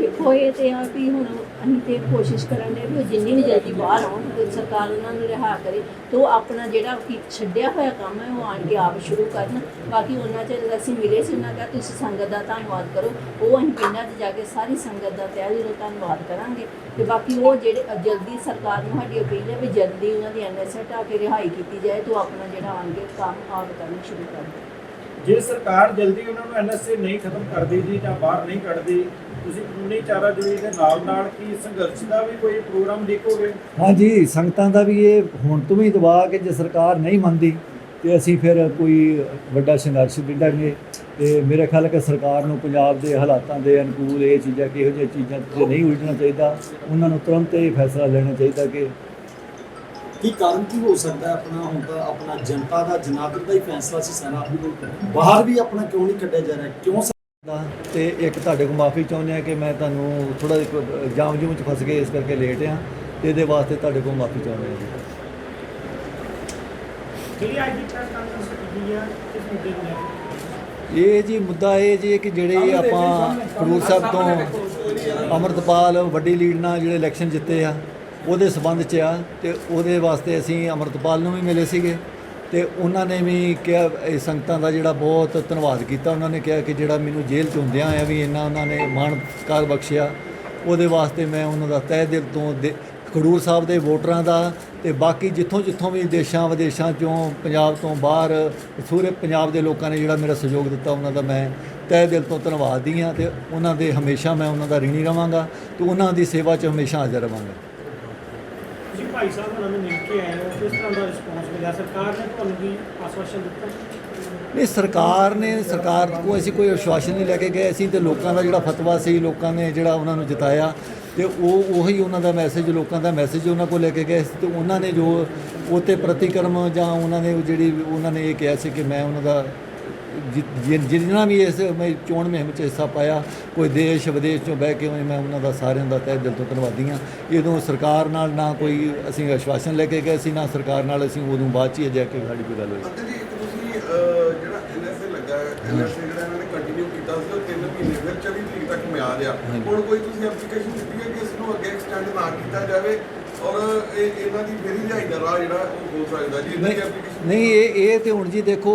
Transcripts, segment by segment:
ਵੇਖੋ ਇਹ ਤੇ ਆ ਵੀ ਹੁਣ ਅਸੀਂ ਤੇ ਕੋਸ਼ਿਸ਼ ਕਰਨ ਦੇ ਵੀ ਉਹ ਜਿੰਨੀ ਵੀ ਜਲਦੀ ਬਾਹਰ ਆਉਣ, ਤੇ ਸਰਕਾਰ ਉਹਨਾਂ ਨੂੰ ਰਿਹਾ ਕਰੇ, ਤੇ ਉਹ ਆਪਣਾ ਜਿਹੜਾ ਕੀ ਛੱਡਿਆ ਹੋਇਆ ਕੰਮ ਹੈ, ਉਹ ਆਣ ਕੇ ਆਪ ਸ਼ੁਰੂ ਕਰਨ। ਬਾਕੀ ਉਹਨਾਂ ਚ ਅਸੀਂ ਮਿਲੇ ਸੀ ਉਹਨਾਂ ਦਾ, ਤੁਸੀਂ ਸੰਗਤ ਦਾ ਧੰਨਵਾਦ ਕਰੋ। ਉਹ ਅਸੀਂ ਪਿੰਡਾਂ 'ਚ ਜਾ ਕੇ ਸਾਰੀ ਸੰਗਤ ਦਾ ਤਹਿ ਦਿਲੋਂ ਧੰਨਵਾਦ ਕਰਾਂਗੇ। ਤੇ ਬਾਕੀ ਉਹ ਜਿਹੜੇ ਜਲਦੀ ਸਰਕਾਰ ਨੂੰ ਸਾਡੀ ਅਪੀਲ ਹੈ ਵੀ ਜਲਦੀ ਉਹਨਾਂ ਦੀ ਐਨਐਸਏ ਹਟਾ ਕੇ ਰਿਹਾਈ ਕੀਤੀ ਜਾਏ, ਤੇ ਆਪਣਾ ਜਿਹੜਾ ਆਣ ਕੇ ਕੰਮ ਆਪ ਕਰਨਾ ਸ਼ੁਰੂ ਕਰ ਦੇਣ। ਜੇ ਸਰਕਾਰ ਜਲਦੀ ਉਹਨਾਂ ਨੂੰ ਐਨਐਸਏ ਨਹੀਂ ਖਤਮ ਕਰਦੀ ਜੀ ਜਾਂ ਬਾਹਰ ਨਹੀਂ ਕੱਢਦੀ ਤੁਸੀਂ ਕਾਨੂੰਨੀ ਚਾਰਾਜੋਈ ਦੇ ਨਾਲ ਨਾਲ ਕੀ ਸੰਘਰਸ਼ ਦਾ ਵੀ ਕੋਈ ਪ੍ਰੋਗਰਾਮ ਦੇਖੋਗੇ? ਹਾਂਜੀ ਸੰਗਤਾਂ ਦਾ ਵੀ ਇਹ ਹੁਣ ਤੋਂ ਵੀ ਦਬਾਅ ਕਿ ਜੇ ਸਰਕਾਰ ਨਹੀਂ ਮੰਨਦੀ ਤੇ ਅਸੀਂ ਫਿਰ ਕੋਈ ਵੱਡਾ ਸੰਘਰਸ਼ ਵਿੱਢਾਂਗੇ ਤੇ ਮੇਰੇ ਖਿਆਲ ਹੈ ਕਿ ਸਰਕਾਰ ਨੂੰ ਪੰਜਾਬ ਦੇ ਹਾਲਾਤਾਂ ਦੇ ਅਨੁਕੂਲ ਇਹ ਚੀਜ਼ਾਂ ਕਿਹੋ ਜਿਹੀਆਂ ਚੀਜ਼ਾਂ ਤੇ ਨਹੀਂ ਉਲਝਣਾ ਚਾਹੀਦਾ ਉਹਨਾਂ ਨੂੰ ਤੁਰੰਤ ਇਹ ਫੈਸਲਾ ਲੈਣਾ ਚਾਹੀਦਾ ਕਿ ਕੀ ਕਾਰਨ ਕੀ ਹੋ ਸਕਦਾ ਹੈ ਆਪਣਾ ਹੁਣ ਤਾਂ ਆਪਣਾ ਜਨਤਾ ਦਾ ਜਨਾਦਰ ਦਾ ਹੀ ਫੈਸਲਾ ਸੀ ਸਾਰਾ ਬਾਹਰ ਵੀ ਆਪਣਾ ਕਿਉਂ ਨਹੀਂ ਕੱਢਿਆ ਜਾ ਰਿਹਾ? ਕਿਉਂ ਤੇ ਇੱਕ ਤੁਹਾਡੇ ਕੋਲ ਮਾਫੀ ਚਾਹੁੰਦੇ ਆ ਕਿ ਮੈਂ ਤੁਹਾਨੂੰ ਥੋੜਾ ਜਾਮ ਜੂਮ ਚ ਫਸ ਗਏ ਇਸ ਕਰਕੇ ਲੇਟ ਆ ਤੇ ਇਹਦੇ ਵਾਸਤੇ ਤੁਹਾਡੇ ਕੋਲ ਮਾਫੀ ਚਾਹੁੰਦੇ ਆ ਜੀ। ਜਿਹੜੀ ਅੱਜ ਦੀ ਪ੍ਰੈਸ ਕਾਨਫਰੰਸ ਕੀਤੀ ਹੈ ਇਸ ਮੁੱਦੇ ਨੂੰ ਲੈ ਕੇ? ਇਹ ਜੀ ਮੁੱਦਾ ਇਹ ਜੀ ਕਿ ਜਿਹੜੇ ਆਪਾਂ ਖਡੂਰ ਸਾਹਿਬ ਤੋਂ ਅਮਰਤਪਾਲ ਵੱਡੀ ਲੀਡ ਨਾਲ ਜਿਹੜੇ ਇਲੈਕਸ਼ਨ ਜਿੱਤੇ ਆ ਉਹਦੇ ਸਬੰਧ 'ਚ ਆ ਤੇ ਉਹਦੇ ਵਾਸਤੇ ਅਸੀਂ ਅਮਰਤਪਾਲ ਨੂੰ ਵੀ ਮਿਲੇ ਸੀਗੇ। ਤੇ ਉਹਨਾਂ ਨੇ ਵੀ ਕਿਹਾ, ਇਹ ਸੰਗਤਾਂ ਦਾ ਜਿਹੜਾ ਬਹੁਤ ਧੰਨਵਾਦ ਕੀਤਾ। ਉਹਨਾਂ ਨੇ ਕਿਹਾ ਕਿ ਜਿਹੜਾ ਮੈਨੂੰ ਜੇਲ੍ਹ 'ਚ ਹੁੰਦਿਆਂ ਆਇਆ ਵੀ ਇੰਨਾ ਉਹਨਾਂ ਨੇ ਮਾਣ ਮਾਣਕਾਰ ਬਖਸ਼ਿਆ, ਉਹਦੇ ਵਾਸਤੇ ਮੈਂ ਉਹਨਾਂ ਦਾ ਤਹਿ ਦਿਲ ਤੋਂ ਦੇ- ਖਡੂਰ ਸਾਹਿਬ ਦੇ ਵੋਟਰਾਂ ਦਾ ਤੇ ਬਾਕੀ ਜਿੱਥੋਂ ਜਿੱਥੋਂ ਵੀ ਦੇਸ਼ਾਂ ਵਿਦੇਸ਼ਾਂ ਚੋਂ ਪੰਜਾਬ ਤੋਂ ਬਾਹਰ, ਪੂਰੇ ਪੰਜਾਬ ਦੇ ਲੋਕਾਂ ਨੇ ਜਿਹੜਾ ਮੇਰਾ ਸਹਿਯੋਗ ਦਿੱਤਾ, ਉਹਨਾਂ ਦਾ ਮੈਂ ਤਹਿ ਦਿਲ ਤੋਂ ਧੰਨਵਾਦੀ ਹਾਂ ਤੇ ਉਹਨਾਂ ਦੇ ਹਮੇਸ਼ਾ ਮੈਂ ਉਹਨਾਂ ਦਾ ਰਿਣੀ ਰਵਾਂਗਾ ਤੇ ਉਹਨਾਂ ਦੀ ਸੇਵਾ 'ਚ ਹਮੇਸ਼ਾ ਹਾਜ਼ਰ ਰਵਾਂਗਾ। ਭਾਈ ਸਾਹਿਬ ਉਹਨਾਂ ਮਿਲ ਕੇ ਆਏ ਹੋ, ਕਿਸ ਤਰ੍ਹਾਂ ਦਾ ਰਿਸਪੌਂਸ ਮਿਲਿਆ? ਸਰਕਾਰ ਨੇ ਤੁਹਾਨੂੰ ਵੀ ਆਸ਼ਵਾਸਨ ਦਿੱਤਾ? ਨਹੀਂ, ਸਰਕਾਰ ਨੇ, ਸਰਕਾਰ ਕੋਲ ਅਸੀਂ ਕੋਈ ਆਸ਼ਵਾਸਨ ਨਹੀਂ ਲੈ ਕੇ ਗਏ। ਅਸੀਂ ਤੇ ਲੋਕਾਂ ਦਾ ਜਿਹੜਾ ਫਤਵਾ ਸੀ, ਲੋਕਾਂ ਨੇ ਜਿਹੜਾ ਉਹਨਾਂ ਨੂੰ ਜਿਤਾਇਆ ਤੇ ਉਹ ਉਹੀ ਉਹਨਾਂ ਦਾ ਮੈਸੇਜ ਲੋਕਾਂ ਦਾ ਮੈਸੇਜ ਉਹਨਾਂ ਕੋਲ ਲੈ ਕੇ ਗਏ ਸੀ ਤੇ ਉਹਨਾਂ ਨੇ ਜੋ ਉਹ 'ਤੇ ਪ੍ਰਤੀਕਰਮ ਜਾਂ ਉਹਨਾਂ ਨੇ ਜਿਹੜੀ, ਉਹਨਾਂ ਨੇ ਇਹ ਕਿਹਾ ਸੀ ਕਿ ਮੈਂ ਉਹਨਾਂ ਦਾ ਜਿੰਨਾ ਵੀ ਇਸ ਮੈਂ ਚੋਣ ਮੁਹਿੰਮ 'ਚ ਹਿੱਸਾ ਪਾਇਆ ਕੋਈ ਦੇਸ਼ ਵਿਦੇਸ਼ ਚੋਂ ਬਹਿ ਕੇ ਮੈਂ ਉਹਨਾਂ ਦਾ ਸਾਰਿਆਂ ਦਾ ਤਹਿ ਦਿਲ ਤੋਂ ਧੰਨਵਾਦੀ ਹਾਂ। ਉਦੋਂ ਸਰਕਾਰ ਨਾਲ ਨਾ ਕੋਈ ਅਸੀਂ ਆਸ਼ਵਾਸਨ ਲੈ ਕੇ ਗਏ ਸੀ ਨਾ ਸਰਕਾਰ ਨਾਲ ਅਸੀਂ ਉਦੋਂ ਬਾਅਦ 'ਚ ਹੀ ਜਾ ਕੇ ਸਾਡੀ ਕੋਈ ਗੱਲ ਹੋਈ ਜੀ ਤੁਸੀਂ ਜਿਹੜਾ ਐਨਐਸਏ ਲੱਗਾ ਐਨਐਸਏ ਜਿਹੜਾ ਇਹਨਾਂ ਨੇ ਕੰਟੀਨਿਊ ਕੀਤਾ ਸੀ ਉਹ 3 ਮਹੀਨੇ ਫਿਰ 24 ਤਰੀਕ ਤੱਕ ਮਿਆਦ ਆ। ਹੁਣ ਕੋਈ ਤੁਸੀਂ ਐਪਲੀਕੇਸ਼ਨ ਦਿੱਤੀ ਹੈ ਕਿ ਇਸ ਨੂੰ ਅੱਗੇ ਐਕਸਟੈਂਡ ਨਾ ਕੀਤਾ ਜਾਵੇ? ਔਰ ਇਹ ਇਹਨਾਂ ਦੀ ਫੇਰੀ ਰਿਹਾਈ ਦਾ ਰਾਹ ਜਿਹੜਾ ਉਹ ਹੋ ਸਕਦਾ ਜੀ ਇਹਨਾਂ ਦੀ ਨਹੀਂ ਐਪਲੀਕੇਸ਼ਨ ਨਹੀਂ ਇਹ ਇਹ ਤੇ ਹੁਣ ਜੀ ਦੇਖੋ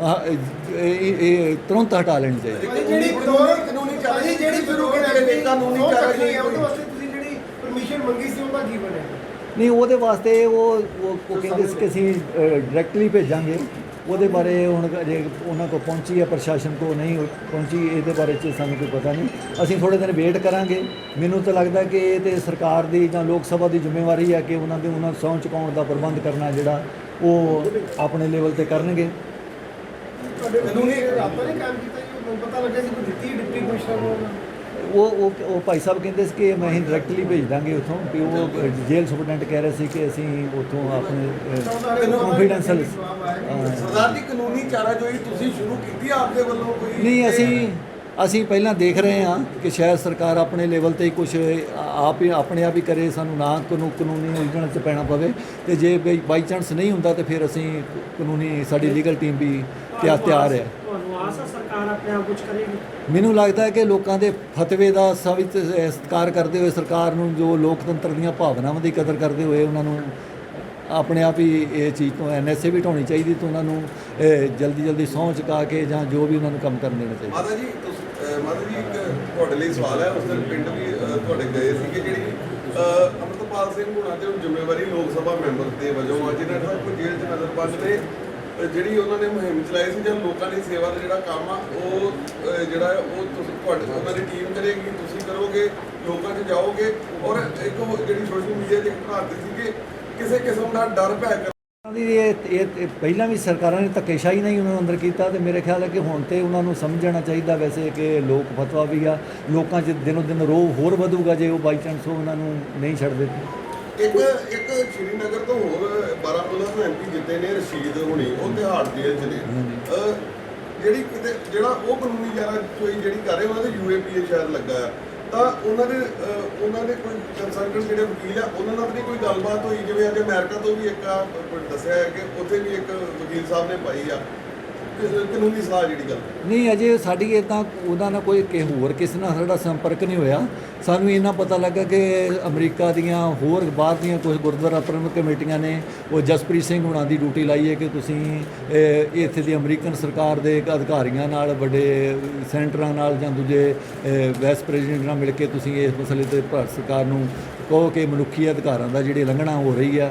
ਆਹ, ਇਹ ਇਹ- ਇਹ ਤੁਰੰਤ ਹਟਾ ਲੈਣੀ ਚਾਹੀਦੀ। ਹੈ। ਜਿਹੜੀ ਕਾਨੂੰਨੀ ਕਾਨੂੰਨੀ ਚਾਰਾਜੋਈ ਜਿਹੜੀ ਸ਼ੁਰੂ ਕੀਤੀ ਗਈ ਕਾਨੂੰਨੀ ਚਾਰਾਜੋਈ ਉਹਦੇ ਵਾਸਤੇ ਤੁਸੀਂ ਜਿਹੜੀ ਪਰਮਿਸ਼ਨ ਮੰਗੀ ਸੀ ਉਹਦਾ ਕੀ ਬਣਿਆ? ਨਹੀਂ ਉਹਦੇ ਵਾਸਤੇ ਉਹ ਉਹ ਉਹ ਕਹਿੰਦੇ ਸੀ ਕਿ ਅਸੀਂ ਡਾਇਰੈਕਟਲੀ ਭੇਜਾਂਗੇ। ਉਹਦੇ ਬਾਰੇ ਹੁਣ ਅਜੇ ਉਹਨਾਂ ਕੋਲ ਪਹੁੰਚੀ ਹੈ ਪ੍ਰਸ਼ਾਸਨ ਕੋਲ ਨਹੀਂ ਪਹੁੰਚੀ ਇਹਦੇ ਬਾਰੇ ਚ ਸਾਨੂੰ ਕੋਈ ਪਤਾ ਨਹੀਂ। ਅਸੀਂ ਥੋੜੇ ਦਿਨ ਵੇਟ ਕਰਾਂਗੇ। ਮੈਨੂੰ ਤਾਂ ਲੱਗਦਾ ਕਿ ਇਹ ਤੇ ਸਰਕਾਰ ਦੀ ਜਾਂ ਲੋਕ ਸਭਾ ਦੀ ਜ਼ਿੰਮੇਵਾਰੀ ਹੈ ਕਿ ਉਹਨਾਂ ਦੇ ਉਹਨਾਂ ਨੂੰ ਸਹੁੰ ਚੁਕਾਉਣ ਦਾ ਪ੍ਰਬੰਧ ਕਰਨਾ ਜਿਹੜਾ ਉਹ ਆਪਣੇ ਲੈਵਲ ਤੇ ਕਰਨਗੇ। ਕਾਨੂੰਨੀ ਰਾਬਤਾ ਨਹੀਂ ਕੰਮ ਕੀਤਾ ਜੀ? ਮੈਨੂੰ ਪਤਾ ਲੱਗਿਆ ਸੀ ਕੋਈ ਦਿੱਤੀ ਡਿਪਟੀ ਕਮਿਸ਼ਨਰ ਨੂੰ ਉਹਨਾਂ ਨੇ। ਉਹ ਉਹ ਉਹ ਭਾਈ ਸਾਹਿਬ ਕਹਿੰਦੇ ਸੀ ਕਿ ਮੈਂ ਹੀ ਡਾਇਰੈਕਟਲੀ ਭੇਜ ਦਾਂਗੇ ਉੱਥੋਂ ਵੀ ਉਹ ਜੇਲ੍ਹ ਸੁਪਰਡੈਂਟ ਕਹਿ ਰਹੇ ਸੀ ਕਿ ਅਸੀਂ ਉੱਥੋਂ ਆਪਣੇ ਕੰਫੀਡੈਂਸ਼ੀਅਲ ਸਰਦਾਰ ਜੀ ਕਾਨੂੰਨੀ ਚਾਰਾਜੋਈ ਤੁਸੀਂ ਸ਼ੁਰੂ ਕੀਤੀ ਆਪਦੇ ਵੱਲੋਂ ਕੋਈ ਨਹੀਂ ਅਸੀਂ ਅਸੀਂ ਪਹਿਲਾਂ ਦੇਖ ਰਹੇ ਹਾਂ ਕਿ ਸ਼ਾਇਦ ਸਰਕਾਰ ਆਪਣੇ ਲੈਵਲ ਤੇ ਹੀ ਕੁਝ ਆਪ ਹੀ ਆਪਣੇ ਆਪ ਹੀ ਕਰੇ ਸਾਨੂੰ ਨਾ ਕਾਨੂੰਨ ਕਾਨੂੰਨੀ ਉਲਝਣ ਚ ਪੈਣਾ ਪਵੇ ਤੇ ਜੇ ਬਾਈ ਚਾਂਸ ਨਹੀਂ ਹੁੰਦਾ ਤੇ ਫਿਰ ਅਸੀਂ ਕਾਨੂੰਨੀ ਸਾਡੀ ਲੀਗਲ ਟੀਮ ਵੀ ਤਿਆਰ ਤਿਆਰ ਹੈ। ਤੁਹਾਨੂੰ ਆਸ ਹੈ ਸਰਕਾਰ ਆਪਣੇ ਆਪ ਕੁਝ ਕਰੇਗੀ? ਮੈਨੂੰ ਲੱਗਦਾ ਹੈ ਕਿ ਲੋਕਾਂ ਦੇ ਫਤਵੇ ਦਾ ਸਵਿਤ ਸਤਿਕਾਰ ਕਰਦੇ ਹੋਏ ਸਰਕਾਰ ਨੂੰ ਜੋ ਲੋਕਤੰਤਰ ਦੀਆਂ ਭਾਵਨਾਵਾਂ ਦੀ ਕਦਰ ਕਰਦੇ ਹੋਏ ਉਹਨਾਂ ਨੂੰ ਆਪਣੇ ਆਪ ਹੀ ਇਹ ਚੀਜ਼ ਤੋਂ ਐਨਐਸਏ ਵੀ ਢਾਉਣੀ ਚਾਹੀਦੀ ਤੇ ਉਹਨਾਂ ਨੂੰ ਜਲਦੀ ਜਲਦੀ ਸਹੁੰ ਚੁਕਾ ਕੇ ਜਾਂ ਜੋ ਵੀ ਉਹਨਾਂ ਨੂੰ ਕੰਮ ਕਰਨ ਦੇਣਾ ਚਾਹੀਦਾ। ਮਾਤਾ ਜੀ ਤੁਸੀਂ ਅਹ ਮਾਤਾ ਜੀ ਇੱਕ ਤੁਹਾਡੇ ਲਈ ਸਵਾਲ ਹੈ ਉਸ ਦਿਨ ਪਿੰਡ ਵੀ ਤੁਹਾਡੇ ਗਏ ਸੀਗੇ ਜਿਹੜੀ ਅਹ, ਅੰਮ੍ਰਿਤਪਾਲ ਸਿੰਘ ਹੁਣਾਂ ਤੇ ਹੁਣ ਜ਼ਿੰਮੇਵਾਰੀ ਲੋਕ ਸਭਾ ਮੈਂਬਰ ਦੇ ਵਜੋਂ ਆ ਜਿਨ੍ਹਾਂ ਨੇ ਕੋਈ ਜੇਲ੍ਹ 'ਚ ਨਜ਼ਰਬੰਦ ਨੇ ਜਿਹੜੀ ਉਹਨਾਂ ਨੇ ਮੁਹਿੰਮ ਚਲਾਈ ਸੀ ਜਾਂ ਲੋਕਾਂ ਦੀ ਸੇਵਾ ਦਾ ਜਿਹੜਾ ਕੰਮ ਆ ਉਹ ਜਿਹੜਾ ਉਹ ਤੁਸੀਂ ਤੁਹਾਡੇ ਉਹਨਾਂ ਦੀ ਟੀਮ ਕਰੇਗੀ ਤੁਸੀਂ ਕਰੋਗੇ ਲੋਕਾਂ 'ਚ ਜਾਓਗੇ ਔਰ ਇੱਕ ਜਿਹੜੀ ਸੋਸ਼ਲ ਮੀਡੀਆ 'ਤੇ ਇੱਕ ਭਰਾਤੀ ਸੀ ਕਿਸੇ ਕਿਸਮ ਦਾ ਡਰ ਭੈ ਕਰ ਇਹ ਇਹ ਪਹਿਲਾਂ ਵੀ ਸਰਕਾਰਾਂ ਨੇ ਧੱਕੇਸ਼ਾਹੀ ਨਹੀਂ ਉਹਨਾਂ ਨੂੰ ਅੰਦਰ ਕੀਤਾ ਤੇ ਮੇਰੇ ਖਿਆਲ ਹੈ ਕਿ ਹੁਣ ਤੇ ਉਹਨਾਂ ਨੂੰ ਸਮਝਣਾ ਚਾਹੀਦਾ ਵੈਸੇ ਕਿ ਲੋਕ ਫਤਵਾ ਵੀ ਆ ਲੋਕਾਂ 'ਚ ਦਿਨੋ ਦਿਨ ਰੋਹ ਹੋਰ ਵਧੂਗਾ ਜੇ ਉਹ ਬਾਈ ਚਾਂਸ ਉਹਨਾਂ ਨੂੰ ਨਹੀਂ ਛੱਡਦੇ ਇੱਕ ਇੱਕ ਸ਼੍ਰੀਨਗਰ ਤੋਂ ਹੋਰ ਬਾਰਾਮੂਲਾ ਤੋਂ ਐਮਪੀ ਜਿੱਤੇ ਨੇ ਰਸ਼ੀਦ ਹੁਣੀ ਉਹ ਤਿਹਾੜ ਨੇ ਅਹ ਜਿਹੜੀ ਕਿਤੇ ਜਿਹੜਾ ਉਹ ਕਾਨੂੰਨੀ ਕੋਈ ਜਿਹੜੀ ਕਰ ਰਹੇ ਉਹਨਾਂ ਦੇ ਯੂਏਪੀਏ ਸ਼ਾਇਦ ਲੱਗਾ ਤਾਂ ਉਹਨਾਂ ਦੇ, ਅਹ, ਉਹਨਾਂ ਦੇ ਕੋਈ ਕੰਸਲਟੈਂਟ ਜਿਹੜੇ ਵਕੀਲ ਆ, ਉਹਨਾਂ ਨਾਲ ਵੀ ਕੋਈ ਗੱਲਬਾਤ ਹੋਈ? ਜਿਵੇਂ ਅੱਜ ਅਮਰੀਕਾ ਤੋਂ ਵੀ ਇੱਕ ਆ ਦੱਸਿਆ ਹੈ ਕਿ ਉੱਥੇ ਵੀ ਇੱਕ ਵਕੀਲ ਸਾਹਿਬ ਨੇ ਪਾਈ ਆ। ਕਾਨੂੰਨੀ ਸਲਾਹ ਜਿਹੜੀ ਗੱਲ ਨਹੀਂ, ਅਜੇ ਸਾਡੀ ਇਦਾਂ ਉਹਨਾਂ ਨਾਲ ਕੋਈ ਕਿ ਹੋਰ ਕਿਸੇ ਨਾਲ ਸਾਡਾ ਸੰਪਰਕ ਨਹੀਂ ਹੋਇਆ। ਸਾਨੂੰ ਇਹਨਾਂ ਪਤਾ ਲੱਗਾ ਕਿ ਅਮਰੀਕਾ ਦੀਆਂ ਹੋਰ ਬਾਹਰ ਦੀਆਂ ਕੁਝ ਗੁਰਦੁਆਰਾ ਪ੍ਰਬੰਧਕ ਕਮੇਟੀਆਂ ਨੇ, ਉਹ ਜਸਪ੍ਰੀਤ ਸਿੰਘ ਹੁਣਾਂ ਦੀ ਡਿਊਟੀ ਲਾਈ ਹੈ ਕਿ ਤੁਸੀਂ ਇੱਥੇ ਦੀ ਅਮਰੀਕਨ ਸਰਕਾਰ ਦੇ ਅਧਿਕਾਰੀਆਂ ਨਾਲ, ਵੱਡੇ ਸੈਂਟਰਾਂ ਨਾਲ ਜਾਂ ਦੂਜੇ ਵਾਈਸ ਪ੍ਰੈਜ਼ੀਡੈਂਟ ਨਾਲ ਮਿਲ ਕੇ ਤੁਸੀਂ ਇਸ ਮਸਲੇ ਤੇ ਭਾਰਤ ਸਰਕਾਰ ਨੂੰ ਕਹੋ ਕਿ ਮਨੁੱਖੀ ਅਧਿਕਾਰਾਂ ਦਾ ਜਿਹੜੀ ਉਲੰਘਣਾ ਹੋ ਰਹੀ ਆ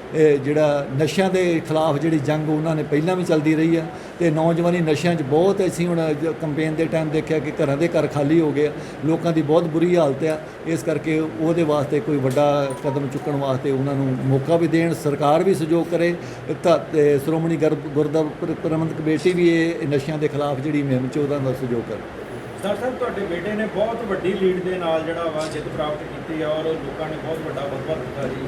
ਜਿਹੜਾ ਨਸ਼ਿਆਂ ਦੇ ਖਿਲਾਫ ਜਿਹੜੀ ਜੰਗ ਉਹਨਾਂ ਨੇ ਪਹਿਲਾਂ ਵੀ ਚੱਲਦੀ ਰਹੀ ਆ ਤੇ ਨੌਜਵਾਨੀ ਨਸ਼ਿਆਂ 'ਚ ਬਹੁਤ ਅਸੀਂ ਹੁਣ ਕੰਪੇਨ ਦੇ ਟਾਈਮ ਦੇਖਿਆ ਕਿ ਘਰਾਂ ਦੇ ਘਰ ਖਾਲੀ ਹੋ ਗਏ ਆ, ਲੋਕਾਂ ਦੀ ਬਹੁਤ ਬੁਰੀ ਹਾਲਤ ਆ, ਇਸ ਕਰਕੇ ਉਹਦੇ ਵਾਸਤੇ ਕੋਈ ਵੱਡਾ ਕਦਮ ਚੁੱਕਣ ਵਾਸਤੇ ਉਹਨਾਂ ਨੂੰ ਮੌਕਾ ਵੀ ਦੇਣ, ਸਰਕਾਰ ਵੀ ਸਹਿਯੋਗ ਕਰੇ, ਤਾਂ ਤੇ ਸ਼੍ਰੋਮਣੀ ਗੁਰ- ਗੁਰਦੁਆਰਾ ਪ੍ਰਬੰਧਕ ਕਮੇਟੀ ਵੀ ਇਹ ਨਸ਼ਿਆਂ ਦੇ ਖਿਲਾਫ ਜਿਹੜੀ ਮੁਹਿੰਮ 'ਚ ਉਹਦਾ ਦਾ ਸਹਿਯੋਗ ਕਰੇ। ਸਰ ਸਾਹਿਬ ਤੁਹਾਡੇ ਬੇਟੇ ਨੇ ਬਹੁਤ ਵੱਡੀ ਲੀਡ ਦੇ ਨਾਲ ਜਿਹੜਾ ਵਾ ਜਿੱਤ ਪ੍ਰਾਪਤ ਕੀਤੀ ਆ ਔਰ ਲੋਕਾਂ ਨੇ ਬਹੁਤ ਵੱਡਾ ਬਦਲਾ ਦਿੱਤਾ ਜੀ।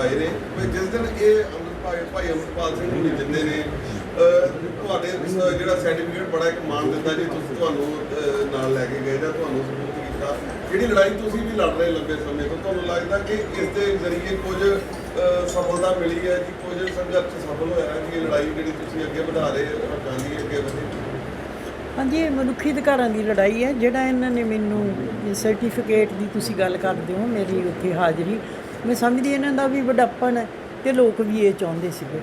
ਆਏ ਨੇ। ਵੀ ਜਿਸ ਦਿਨ ਇਹ ਅੰਮ੍ਰਿਤ ਭਾਈ ਅੰਮ੍ਰਿਤਪਾਲ ਸਿੰਘ ਹੁਣੀ ਜਿੰਦੇ ਨੇ ਤੁਹਾਡੇ ਜਿਹੜਾ ਸਰਟੀਫਿਕੇਟ ਬੜਾ ਇੱਕ ਮਾਣ ਦਿੱਤਾ ਜੀ, ਤੁਸੀਂ ਤੁਹਾਨੂੰ ਨਾਲ ਲੈ ਕੇ ਗਏ ਜਾਂ ਤੁਹਾਨੂੰ ਸਪੋਰਟ ਕੀਤਾ। ਜਿਹੜੀ ਲੜਾਈ ਤੁਸੀਂ ਵੀ ਲੜ ਰਹੇ ਲੰਬੇ ਸਮੇਂ ਤੋਂ, ਤੁਹਾਨੂੰ ਲੱਗਦਾ ਕਿ ਇਸ ਦੇ ਜ਼ਰੀਏ ਕੁਝ ਸਫਲਤਾ ਮਿਲੀ ਹੈ ਜੀ? ਕੁਝ ਸੰਘਰਸ਼ ਸਫਲ ਹੋਇਆ ਹੈ ਕਿ ਇਹ ਲੜਾਈ ਜਿਹੜੀ ਤੁਸੀਂ ਅੱਗੇ ਵਧਾ ਰਹੇ ਹੋ ਚਾਹੁੰਦੀ ਅੱਗੇ ਵਧੇ। ਹਾਂਜੀ, ਇਹ ਮਨੁੱਖੀ ਅਧਿਕਾਰਾਂ ਦੀ ਲੜਾਈ ਹੈ। ਜਿਹੜਾ ਇਹਨਾਂ ਨੇ ਮੈਨੂੰ ਸਰਟੀਫਿਕੇਟ ਦੀ ਤੁਸੀਂ ਗੱਲ ਕਰਦੇ ਹੋ, ਮੇਰੀ ਉੱਥੇ ਹਾਜ਼ਰੀ। ਮੈਂ ਸਮਝਦੀ ਇਹਨਾਂ ਦਾ ਵੀ ਵੱਡਾਪਣ ਹੈ ਤੇ ਲੋਕ ਵੀ ਇਹ ਚਾਹੁੰਦੇ ਸੀਗੇ